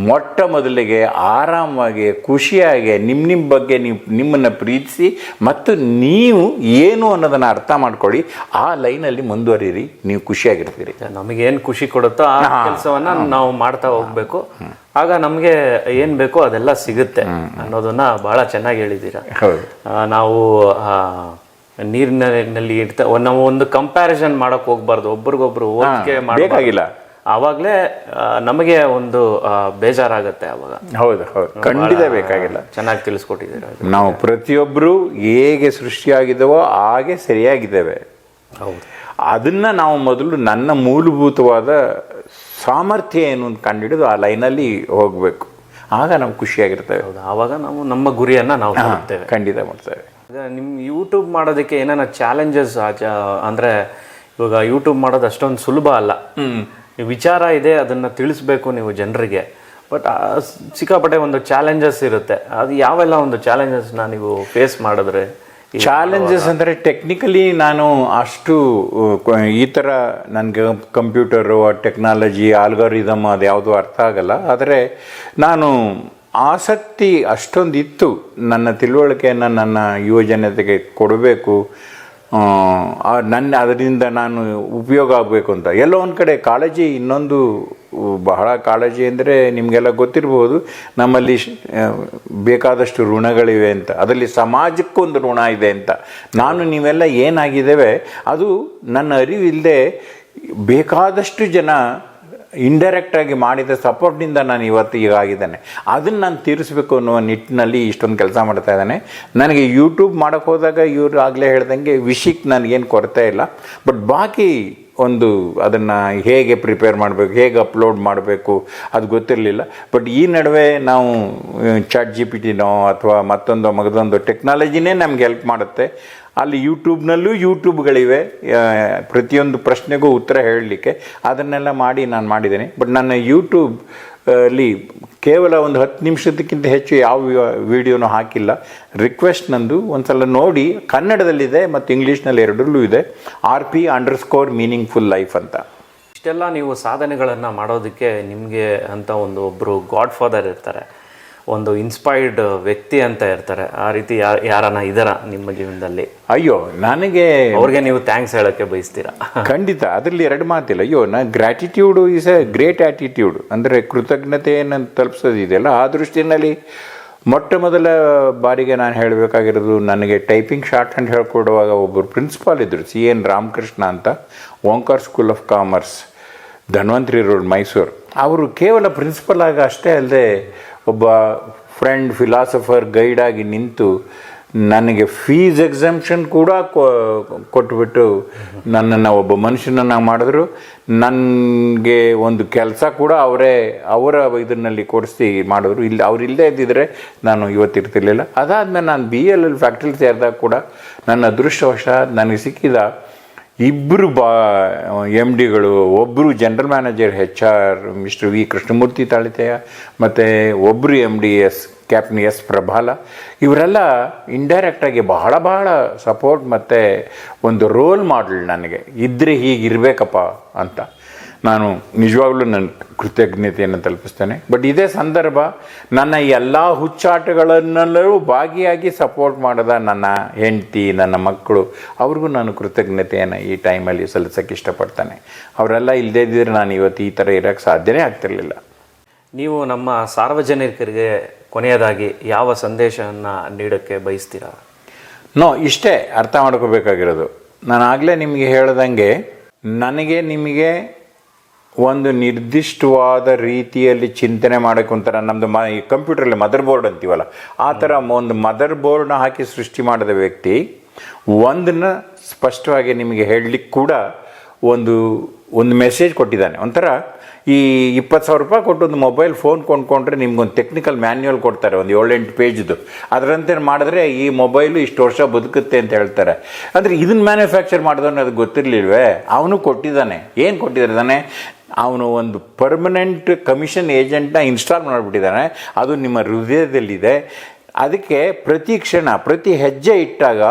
ಮೊಟ್ಟ ಮೊದಲಿಗೆ ಆರಾಮವಾಗಿ ಖುಷಿಯಾಗಿ ನಿಮ್ಮ ನಿಮ್ಮ ಬಗ್ಗೆ ನೀವು ನಿಮ್ಮನ್ನು ಪ್ರೀತಿಸಿ ಮತ್ತು ನೀವು ಏನು ಅನ್ನೋದನ್ನು ಅರ್ಥ ಮಾಡ್ಕೊಳ್ಳಿ. ಆ ಲೈನಲ್ಲಿ ಮುಂದುವರಿರಿ ನೀವು ಖುಷಿಯಾಗಿರ್ತೀರಿ. ನಮಗೇನು ಖುಷಿ ಕೊಡುತ್ತೋ ಆ ಕೆಲಸವನ್ನ ನಾವು ಮಾಡ್ತಾ ಹೋಗ್ಬೇಕು. ಆಗ ನಮಗೆ ಏನು ಬೇಕೋ ಅದೆಲ್ಲ ಸಿಗುತ್ತೆ ಅನ್ನೋದನ್ನ ಭಾಳ ಚೆನ್ನಾಗಿ ಹೇಳಿದ್ದೀರಾ. ನಾವು ನೀರಿನಲ್ಲಿ ಇಡ್ತಾ ನಾವು ಒಂದು ಕಂಪ್ಯಾರಿಸನ್ ಮಾಡಕ್ ಹೋಗ್ಬಾರ್ದು. ಒಬ್ರಿಗೊಬ್ರು ಹೋಲಿಕೆ ಮಾಡಬೇಕಾಗಿಲ್ಲ ಆವಾಗ್ಲೇ ನಮಗೆ ಒಂದು ಬೇಜಾರಾಗತ್ತೆ ಅವಾಗ. ಹೌದು ಹೌದು. ಖಂಡಿತ ಬೇಕಾಗಿಲ್ಲ. ಚೆನ್ನಾಗಿ ತಿಳಿಸ್ಕೊಟ್ಟಿದ್ದೀರ ನಾವು ಪ್ರತಿಯೊಬ್ಬರು ಹೇಗೆ ಸೃಷ್ಟಿಯಾಗಿದ್ದಾವೋ ಹಾಗೆ ಸರಿಯಾಗಿದ್ದೇವೆ. ಹೌದು. ಅದನ್ನ ನಾವು ಮೊದಲು ನನ್ನ ಮೂಲಭೂತವಾದ ಸಾಮರ್ಥ್ಯ ಏನು ಅಂತ ಕಂಡುಹಿಡಿದು ಆ ಲೈನಲ್ಲಿ ಹೋಗಬೇಕು. ಆಗ ನಾವು ಖುಷಿಯಾಗಿರ್ತೇವೆ. ಹೌದು ಆವಾಗ ನಾವು ನಮ್ಮ ಗುರಿಯನ್ನ ನಾವು ಖಂಡಿತ ಮಾಡ್ತೇವೆ. ಈಗ ನಿಮ್ ಯೂಟ್ಯೂಬ್ ಮಾಡೋದಕ್ಕೆ ಏನಾನ ಚಾಲೆಂಜಸ್ ಅಂದರೆ ಇವಾಗ ಯೂಟ್ಯೂಬ್ ಮಾಡೋದು ಅಷ್ಟೊಂದು ಸುಲಭ ಅಲ್ಲ. ವಿಚಾರ ಇದೆ ಅದನ್ನು ತಿಳಿಸ್ಬೇಕು ನೀವು ಜನರಿಗೆ. ಬಟ್ ಸಿಕ್ಕಾಪಟ್ಟೆ ಒಂದು ಚಾಲೆಂಜಸ್ ಇರುತ್ತೆ. ಅದು ಯಾವೆಲ್ಲ ಒಂದು ಚಾಲೆಂಜಸ್ನ ನೀವು ಫೇಸ್ ಮಾಡಿದ್ರೆ? ಚಾಲೆಂಜಸ್ ಅಂದರೆ ಟೆಕ್ನಿಕಲಿ ನಾನು ಅಷ್ಟು ಈ ಥರ ನನಗೆ ಕಂಪ್ಯೂಟರು ಟೆಕ್ನಾಲಜಿ ಆಲ್ಗಾರಿದಮ್ ಅದು ಯಾವುದೂ ಅರ್ಥ ಆಗಲ್ಲ. ಆದರೆ ನಾನು ಆಸಕ್ತಿ ಅಷ್ಟೊಂದಿತ್ತು. ನನ್ನ ತಿಳುವಳಿಕೆಯನ್ನು ನನ್ನ ಯುವಜನತೆಗೆ ಕೊಡಬೇಕು. ನನ್ನ, ಅದರಿಂದ ನಾನು ಉಪಯೋಗ ಆಗಬೇಕು ಅಂತ. ಎಲ್ಲೋ ಒಂದು ಕಡೆ ಕಾಳಜಿ, ಇನ್ನೊಂದು ಬಹಳ ಕಾಳಜಿ ಅಂದರೆ ನಿಮಗೆಲ್ಲ ಗೊತ್ತಿರ್ಬೋದು, ನಮ್ಮಲ್ಲಿ ಬೇಕಾದಷ್ಟು ಋಣಗಳಿವೆ ಅಂತ. ಅದರಲ್ಲಿ ಸಮಾಜಕ್ಕೊಂದು ಋಣ ಇದೆ ಅಂತ. ನಾನು ನೀವೆಲ್ಲ ಏನಾಗಿದ್ದೇವೆ, ಅದು ನನ್ನ ಅರಿವಿಲ್ಲದೆ ಬೇಕಾದಷ್ಟು ಜನ ಇಂಡೈರೆಕ್ಟ್ ಆಗಿ ಮಾಡಿದ ಸಪೋರ್ಟ್ನಿಂದ ನಾನು ಇವತ್ತು ಈಗ ಆಗಿದ್ದೇನೆ. ಅದನ್ನು ನಾನು ತೀರಿಸಬೇಕು ಅನ್ನೋ ನಿಟ್ಟಿನಲ್ಲಿ ಇಷ್ಟೊಂದು ಕೆಲಸ ಮಾಡ್ತಾ ಇದ್ದಾನೆ. ನನಗೆ ಯೂಟ್ಯೂಬ್ ಮಾಡೋಕ್ಕೆ ಹೋದಾಗ ಇವರು ಆಗಲೇ ಹೇಳ್ದಂಗೆ ವಿಷಯಕ್ಕೆ ನನಗೇನು ಕೊರತೆ ಇಲ್ಲ. ಬಟ್ ಬಾಕಿ ಒಂದು ಅದನ್ನು ಹೇಗೆ ಪ್ರಿಪೇರ್ ಮಾಡಬೇಕು, ಹೇಗೆ ಅಪ್ಲೋಡ್ ಮಾಡಬೇಕು, ಅದು ಗೊತ್ತಿರಲಿಲ್ಲ. ಬಟ್ ಈ ನಡುವೆ ನಾವು ಚಾಟ್ ಜಿ ಪಿ ಟಿನೋ ಅಥವಾ ಮತ್ತೊಂದು ಮಗದೊಂದು ಟೆಕ್ನಾಲಜಿನೇ ನಮ್ಗೆ ಹೆಲ್ಪ್ ಮಾಡುತ್ತೆ. ಅಲ್ಲಿ ಯೂಟ್ಯೂಬ್ನಲ್ಲೂ ಯೂಟ್ಯೂಬ್ಗಳಿವೆ. ಪ್ರತಿಯೊಂದು ಪ್ರಶ್ನೆಗೂ ಉತ್ತರ ಹೇಳಲಿಕ್ಕೆ. ಅದನ್ನೆಲ್ಲ ಮಾಡಿ ನಾನು ಮಾಡಿದ್ದೇನೆ. ಬಟ್ ನನ್ನ ಯೂಟ್ಯೂಬ್, ಅಲ್ಲಿ ಕೇವಲ ಒಂದು ಹತ್ತು ನಿಮಿಷದಕ್ಕಿಂತ ಹೆಚ್ಚು ಯಾವ ವಿಡಿಯೋನೂ ಹಾಕಿಲ್ಲ. ರಿಕ್ವೆಸ್ಟ್ ನಂದು ಒಂದ್ಸಲ ನೋಡಿ. ಕನ್ನಡದಲ್ಲಿದೆ ಮತ್ತು ಇಂಗ್ಲೀಷ್ನಲ್ಲಿ ಎರಡರಲ್ಲೂ ಇದೆ. R P underscore meaningful life ಅಂತ. ಇಷ್ಟೆಲ್ಲ ನೀವು ಸಾಧನೆಗಳನ್ನು ಮಾಡೋದಕ್ಕೆ ನಿಮಗೆ ಅಂತ ಒಂದು ಒಬ್ಬರು ಗಾಡ್ ಫಾದರ್ ಇರ್ತಾರೆ. ಒಂದು ಇನ್ಸ್ಪೈರ್ಡ್ ವ್ಯಕ್ತಿ ಅಂತ ಇರ್ತಾರೆ. ಆ ರೀತಿ ಯಾರ ಯಾರನ್ನ ಇದರ ನಿಮ್ಮ ಜೀವನದಲ್ಲಿ? ಅಯ್ಯೋ ನನಗೆ ಅವ್ರಿಗೆ ನೀವು ಥ್ಯಾಂಕ್ಸ್ ಹೇಳಕ್ಕೆ ಬಯಸ್ತೀರಾ? ಖಂಡಿತ ಅದರಲ್ಲಿ ಎರಡು ಮಾತಿಲ್ಲ. ಅಯ್ಯೋ ನಾ gratitude is a great attitude ಅಂದರೆ ಕೃತಜ್ಞತೆಯನ್ನು ತಲುಪಿಸೋದಿದೆಯಲ್ಲ ಆ ದೃಷ್ಟಿನಲ್ಲಿ ಮೊಟ್ಟ ಮೊದಲ ಬಾರಿಗೆ ನಾನು ಹೇಳಬೇಕಾಗಿರೋದು ನನಗೆ ಟೈಪಿಂಗ್ ಶಾರ್ಟ್ ಹ್ಯಾಂಡ್ ಹೇಳ್ಕೊಡುವಾಗ ಒಬ್ಬರು ಪ್ರಿನ್ಸಿಪಾಲ್ ಇದ್ದರು ಸಿ ಎನ್ ರಾಮಕೃಷ್ಣ ಅಂತ Omkar school of commerce Dhanvantari road Mysuru ಅವರು ಕೇವಲ ಪ್ರಿನ್ಸಿಪಲ್ ಆಗ ಅಷ್ಟೇ ಅಲ್ಲದೆ ಒಬ್ಬ ಫ್ರೆಂಡ್ ಫಿಲಾಸಫರ್ ಗೈಡಾಗಿ ನಿಂತು ನನಗೆ ಫೀಸ್ ಎಕ್ಸಮ್ಷನ್ ಕೂಡ ಕೊಟ್ಬಿಟ್ಟು ನನ್ನನ್ನು ಒಬ್ಬ ಮನುಷ್ಯನನ್ನು ಮಾಡಿದ್ರು. ನನಗೆ ಒಂದು ಕೆಲಸ ಕೂಡ ಅವರೇ, ಅವರ ಇದನ್ನಲ್ಲಿ ಕೊಡಿಸಿ ಮಾಡಿದ್ರು. ಇಲ್ಲಿ ಅವರಿಲ್ಲದೆ ಇದ್ದಿದ್ರೆ ನಾನು ಇವತ್ತಿರ್ತಿರ್ಲಿಲ್ಲ ಅದಾದಮೇಲೆ ನಾನು ಬಿ ಎಲ್ ಎಲ್ ಫ್ಯಾಕ್ಟ್ರಿ ಸೇರಿದಾಗ ಕೂಡ ನನ್ನ ಅದೃಷ್ಟವಶ ನನಗೆ ಸಿಕ್ಕಿದ ಇಬ್ಬರು ಬಾ ಎಂ ಡಿಗಳು ಒಬ್ಬರು general manager H R mister V Krishnamurthy ತಾಳಿತಯ್ಯ ಮತ್ತು ಒಬ್ಬರು M D S captain S Prabhala, ಇವರೆಲ್ಲ ಇಂಡೈರೆಕ್ಟಾಗಿ ಬಹಳ ಬಹಳ ಸಪೋರ್ಟ್ ಮತ್ತು ಒಂದು ರೋಲ್ ಮಾಡಲ್ ನನಗೆ. ಇದ್ದರೆ ಹೀಗಿರಬೇಕಪ್ಪ ಅಂತ. ನಾನು ನಿಜವಾಗ್ಲೂ ನನ್ನ ಕೃತಜ್ಞತೆಯನ್ನು ತಲುಪಿಸ್ತೇನೆ. ಬಟ್ ಇದೇ ಸಂದರ್ಭ ನನ್ನ ಎಲ್ಲ ಹುಚ್ಚಾಟಗಳನ್ನೆಲ್ಲರೂ ಭಾಗಿಯಾಗಿ ಸಪೋರ್ಟ್ ಮಾಡಿದ ನನ್ನ ಹೆಂಡತಿ ನನ್ನ ಮಕ್ಕಳು ಅವ್ರಿಗೂ ನಾನು ಕೃತಜ್ಞತೆಯನ್ನು ಈ ಟೈಮಲ್ಲಿ ಸಲ್ಲಿಸೋಕ್ಕೆ ಇಷ್ಟಪಡ್ತಾನೆ. ಅವರೆಲ್ಲ ಇಲ್ಲದೇ ಇದ್ದರೆ ನಾನು ಇವತ್ತು ಈ ಥರ ಇರೋಕ್ಕೆ ಸಾಧ್ಯನೇ ಆಗ್ತಿರಲಿಲ್ಲ. ನೀವು ನಮ್ಮ ಸಾರ್ವಜನಿಕರಿಗೆ ಕೊನೆಯದಾಗಿ ಯಾವ ಸಂದೇಶವನ್ನು ನೀಡೋಕ್ಕೆ ಬಯಸ್ತೀರಾ? ನೋ ಇಷ್ಟೇ ಅರ್ಥ ಮಾಡ್ಕೋಬೇಕಾಗಿರೋದು. ನಾನು ಆಗಲೇ ನಿಮಗೆ ಹೇಳ್ದಂಗೆ ನನಗೆ ನಿಮಗೆ ಒಂದು ನಿರ್ದಿಷ್ಟವಾದ ರೀತಿಯಲ್ಲಿ ಚಿಂತನೆ ಮಾಡೋಕೆ ಒಂಥರ ನಮ್ಮದು ಮ ಕಂಪ್ಯೂಟ್ರಲ್ಲಿ ಮದರ್ ಬೋರ್ಡ್ ಅಂತೀವಲ್ಲ, ಆ ಥರ ಒಂದು ಮದರ್ ಬೋರ್ಡ್ನ ಹಾಕಿ ಸೃಷ್ಟಿ ಮಾಡಿದ ವ್ಯಕ್ತಿ ಒಂದನ್ನು ಸ್ಪಷ್ಟವಾಗಿ ನಿಮಗೆ ಹೇಳಲಿಕ್ಕೆ ಕೂಡ ಒಂದು ಒಂದು ಮೆಸೇಜ್ ಕೊಟ್ಟಿದ್ದಾನೆ. ಒಂಥರ ಈ ಇಪ್ಪತ್ತು ಸಾವಿರ ರೂಪಾಯಿ ಕೊಟ್ಟು ಒಂದು ಮೊಬೈಲ್ ಫೋನ್ ಕೊಂಡ್ಕೊಂಡ್ರೆ ನಿಮ್ಗೊಂದು ಟೆಕ್ನಿಕಲ್ ಮ್ಯಾನ್ಯುವಲ್ ಕೊಡ್ತಾರೆ, ಒಂದು ಏಳೆಂಟು ಪೇಜ್ದು. ಅದರಂತೆ ಮಾಡಿದ್ರೆ ಈ ಮೊಬೈಲು ಇಷ್ಟು ವರ್ಷ ಬದುಕುತ್ತೆ ಅಂತ ಹೇಳ್ತಾರೆ. ಅಂದರೆ ಇದನ್ನ ಮ್ಯಾನುಫ್ಯಾಕ್ಚರ್ ಮಾಡಿದವನು ಅದು ಗೊತ್ತಿರಲಿಲ್ವೇ? ಅವನು ಕೊಟ್ಟಿದ್ದಾನೆ. ಏನು ಕೊಟ್ಟಿದ್ದಾನೆ ಅವನು ಒಂದು ಪರ್ಮನೆಂಟ್ ಕಮಿಷನ್ ಏಜೆಂಟ್ನ ಇನ್ಸ್ಟಾಲ್ ಮಾಡಿಬಿಟ್ಟಿದ್ದಾನೆ. ಅದು ನಿಮ್ಮ ಹೃದಯದಲ್ಲಿದೆ. ಅದಕ್ಕೆ ಪ್ರತಿ ಕ್ಷಣ, ಪ್ರತಿ ಹೆಜ್ಜೆ ಇಟ್ಟಾಗ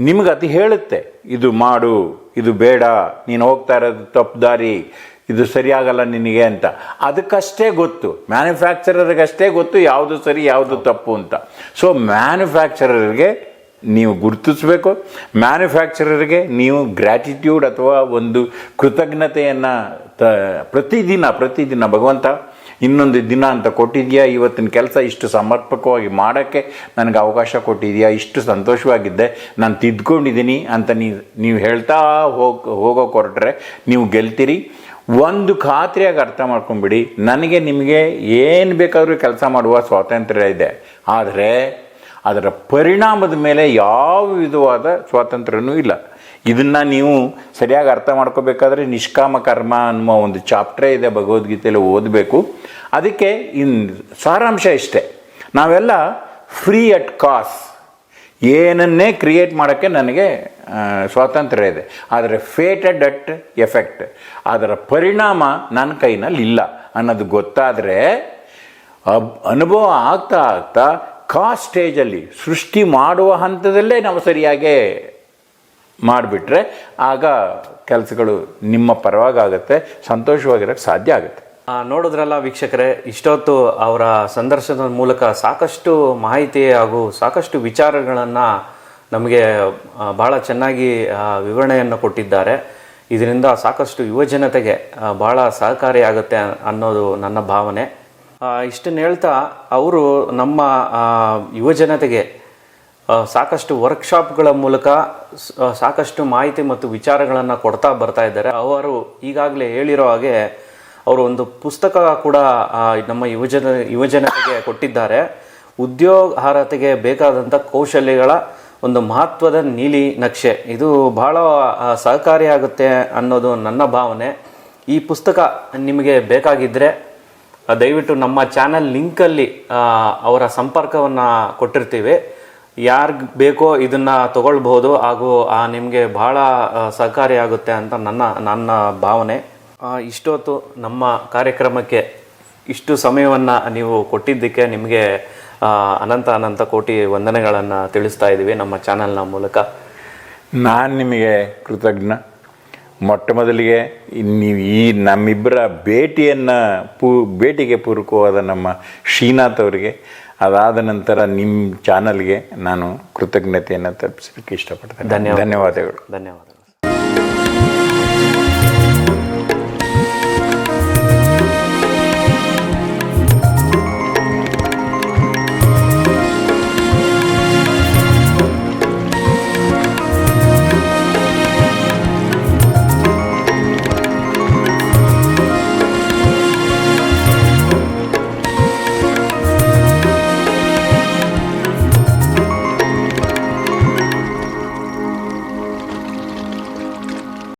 ನಿಮ್ಗೆ ಅದು ಹೇಳುತ್ತೆ. ಇದು ಮಾಡು, ಇದು ಬೇಡ, ನೀನು ಹೋಗ್ತಾ ಇರೋದು ತಪ್ಪು ದಾರಿ, ಇದು ಸರಿಯಾಗಲ್ಲ ನಿನಗೆ ಅಂತ. ಅದಕ್ಕಷ್ಟೇ ಗೊತ್ತು. ಮ್ಯಾನುಫ್ಯಾಕ್ಚರರ್ಗಷ್ಟೇ ಗೊತ್ತು ಯಾವುದು ಸರಿ, ಯಾವುದು ತಪ್ಪು ಅಂತ. ಸೊ ಮ್ಯಾನುಫ್ಯಾಕ್ಚರರ್ಗೆ ನೀವು ಗುರುತಿಸ್ಬೇಕು. ಮ್ಯಾನುಫ್ಯಾಕ್ಚರರ್ಗೆ ನೀವು ಗ್ರ್ಯಾಟಿಟ್ಯೂಡ್ ಅಥವಾ ಒಂದು ಕೃತಜ್ಞತೆಯನ್ನು ತ, ಪ್ರತಿದಿನ ಪ್ರತಿದಿನ, ಭಗವಂತ, ಇನ್ನೊಂದು ದಿನ ಅಂತ ಕೊಟ್ಟಿದೆಯಾ? ಇವತ್ತಿನ ಕೆಲಸ ಇಷ್ಟು ಸಮರ್ಪಕವಾಗಿ ಮಾಡೋಕ್ಕೆ ನನಗೆ ಅವಕಾಶ ಕೊಟ್ಟಿದೆಯಾ? ಇಷ್ಟು ಸಂತೋಷವಾಗಿದ್ದೆ. ನಾನು ತಿದ್ಕೊಂಡಿದ್ದೀನಿ ಅಂತ ನೀವು ನೀವು ಹೇಳ್ತಾ ಹೋಗಿ ಹೋಗೋಕೆ ಹೊರಟ್ರೆ ನೀವು ಗೆಲ್ತೀರಿ. ಒಂದು ಖಾತ್ರಿಯಾಗಿ ಅರ್ಥ ಮಾಡ್ಕೊಂಬಿಡಿ. ನನಗೆ ನಿಮಗೆ ಏನು ಬೇಕಾದರೂ ಕೆಲಸ ಮಾಡುವ ಸ್ವಾತಂತ್ರ್ಯ ಇದೆ. ಆದರೆ ಅದರ ಪರಿಣಾಮದ ಮೇಲೆ ಯಾವ ವಿಧವಾದ ಸ್ವಾತಂತ್ರ್ಯನೂ ಇಲ್ಲ. ಇದನ್ನು ನೀವು ಸರಿಯಾಗಿ ಅರ್ಥ ಮಾಡ್ಕೋಬೇಕಾದ್ರೆ ನಿಷ್ಕಾಮ ಕರ್ಮ ಅನ್ನುವ ಒಂದು ಚಾಪ್ಟ್ರೇ ಇದೆ ಭಗವದ್ಗೀತೆಯಲ್ಲಿ ಓದಬೇಕು. ಅದಕ್ಕೆ ಇನ್ ಸಾರಾಂಶ ಇಷ್ಟೇ. ನಾವೆಲ್ಲ ಫ್ರೀ ಅಟ್ ಕಾಸ್ ಏನನ್ನೇ ಕ್ರಿಯೇಟ್ ಮಾಡೋಕ್ಕೆ ನನಗೆ ಸ್ವಾತಂತ್ರ್ಯ ಇದೆ. ಆದರೆ ಫೇಟೆಡ್ ಅಟ್ ಎಫೆಕ್ಟ್ ಅದರ ಪರಿಣಾಮ ನನ್ನ ಕೈನಲ್ಲಿ ಇಲ್ಲ ಅನ್ನೋದು ಗೊತ್ತಾದರೆ, ಅಬ್, ಅನುಭವ ಆಗ್ತಾ ಆಗ್ತಾ ಕಾ ಸ್ಟೇಜಲ್ಲಿ ಸೃಷ್ಟಿ ಮಾಡುವ ಹಂತದಲ್ಲೇ ನಾವು ಸರಿಯಾಗಿ ಮಾಡಿಬಿಟ್ರೆ ಆಗ ಕೆಲಸಗಳು ನಿಮ್ಮ ಪರವಾಗುತ್ತೆ ಸಂತೋಷವಾಗಿರೋಕ್ಕೆ ಸಾಧ್ಯ ಆಗುತ್ತೆ. ನೋಡಿದ್ರಲ್ಲ ವೀಕ್ಷಕರೇ, ಇಷ್ಟೊತ್ತು ಅವರ ಸಂದರ್ಶನದ ಮೂಲಕ ಸಾಕಷ್ಟು ಮಾಹಿತಿ ಹಾಗೂ ಸಾಕಷ್ಟು ವಿಚಾರಗಳನ್ನು ನಮಗೆ ಭಾಳ ಚೆನ್ನಾಗಿ ವಿವರಣೆಯನ್ನು ಕೊಟ್ಟಿದ್ದಾರೆ. ಇದರಿಂದ ಸಾಕಷ್ಟು ಯುವಜನತೆಗೆ ಭಾಳ ಸಹಕಾರಿಯಾಗುತ್ತೆ ಅನ್ನೋದು ನನ್ನ ಭಾವನೆ. ಇಷ್ಟನ್ನು ಹೇಳ್ತಾ, ಅವರು ನಮ್ಮ ಯುವಜನತೆಗೆ ಸಾಕಷ್ಟು ವರ್ಕ್ಶಾಪ್ಗಳ ಮೂಲಕ ಸಾಕಷ್ಟು ಮಾಹಿತಿ ಮತ್ತು ವಿಚಾರಗಳನ್ನು ಕೊಡ್ತಾ ಬರ್ತಾ ಇದ್ದಾರೆ. ಅವರು ಈಗಾಗಲೇ ಹೇಳಿರೋ ಹಾಗೆ ಅವರು ಒಂದು ಪುಸ್ತಕ ಕೂಡ ನಮ್ಮ ಯುವಜನ, ಯುವಜನತೆಗೆ ಕೊಟ್ಟಿದ್ದಾರೆ. ಉದ್ಯೋಗಾರ್ಹತೆಗೆ ಬೇಕಾದಂಥ ಕೌಶಲ್ಯಗಳ ಒಂದು ಮಹತ್ವದ ನೀಲಿ ನಕ್ಷೆ. ಇದು ಬಹಳ ಸಹಕಾರಿಯಾಗುತ್ತೆ ಅನ್ನೋದು ನನ್ನ ಭಾವನೆ. ಈ ಪುಸ್ತಕ ನಿಮಗೆ ಬೇಕಾಗಿದ್ದರೆ ದಯವಿಟ್ಟು ನಮ್ಮ ಚಾನಲ್ ಲಿಂಕಲ್ಲಿ ಅವರ ಸಂಪರ್ಕವನ್ನು ಕೊಟ್ಟಿರ್ತೀವಿ. ಯಾರಿಗೆ ಬೇಕೋ ಇದನ್ನು ತಗೊಳ್ಬೋದು ಹಾಗೂ ಆ, ನಿಮಗೆ ಬಹಳ ಸಹಕಾರಿ ಸಹಕಾರಿಯಾಗುತ್ತೆ ಅಂತ ನನ್ನ ನನ್ನ ಭಾವನೆ. ಇಷ್ಟೊತ್ತು ನಮ್ಮ ಕಾರ್ಯಕ್ರಮಕ್ಕೆ ಇಷ್ಟು ಸಮಯವನ್ನು ನೀವು ಕೊಟ್ಟಿದ್ದಕ್ಕೆ ನಿಮಗೆ ಅನಂತ ಅನಂತ ಕೋಟಿ ವಂದನೆಗಳನ್ನು ತಿಳಿಸ್ತಾ ಇದ್ದೀವಿ ನಮ್ಮ ಚಾನಲ್ನ ಮೂಲಕ. ನಾನು ನಿಮಗೆ ಕೃತಜ್ಞ. ಮೊಟ್ಟ ಮೊದಲಿಗೆ ನೀವು ಈ ನಮ್ಮಿಬ್ಬರ ಭೇಟಿಯನ್ನು ಪೂ ಭೇಟಿಗೆ ಪೂರಕವಾದ ನಮ್ಮ ಶ್ರೀನಾಥ್ ಅವರಿಗೆ. ಅದಾದ ನಂತರ ನಿಮ್ಮ ಚಾನಲ್ಗೆ ನಾನು ಕೃತಜ್ಞತೆಯನ್ನು ತಪ್ಪಿಸಲಿಕ್ಕೆ ಇಷ್ಟಪಡ್ತೇನೆ. ಧನ್ಯವಾದ. ಧನ್ಯವಾದಗಳು. ಧನ್ಯವಾದಗಳು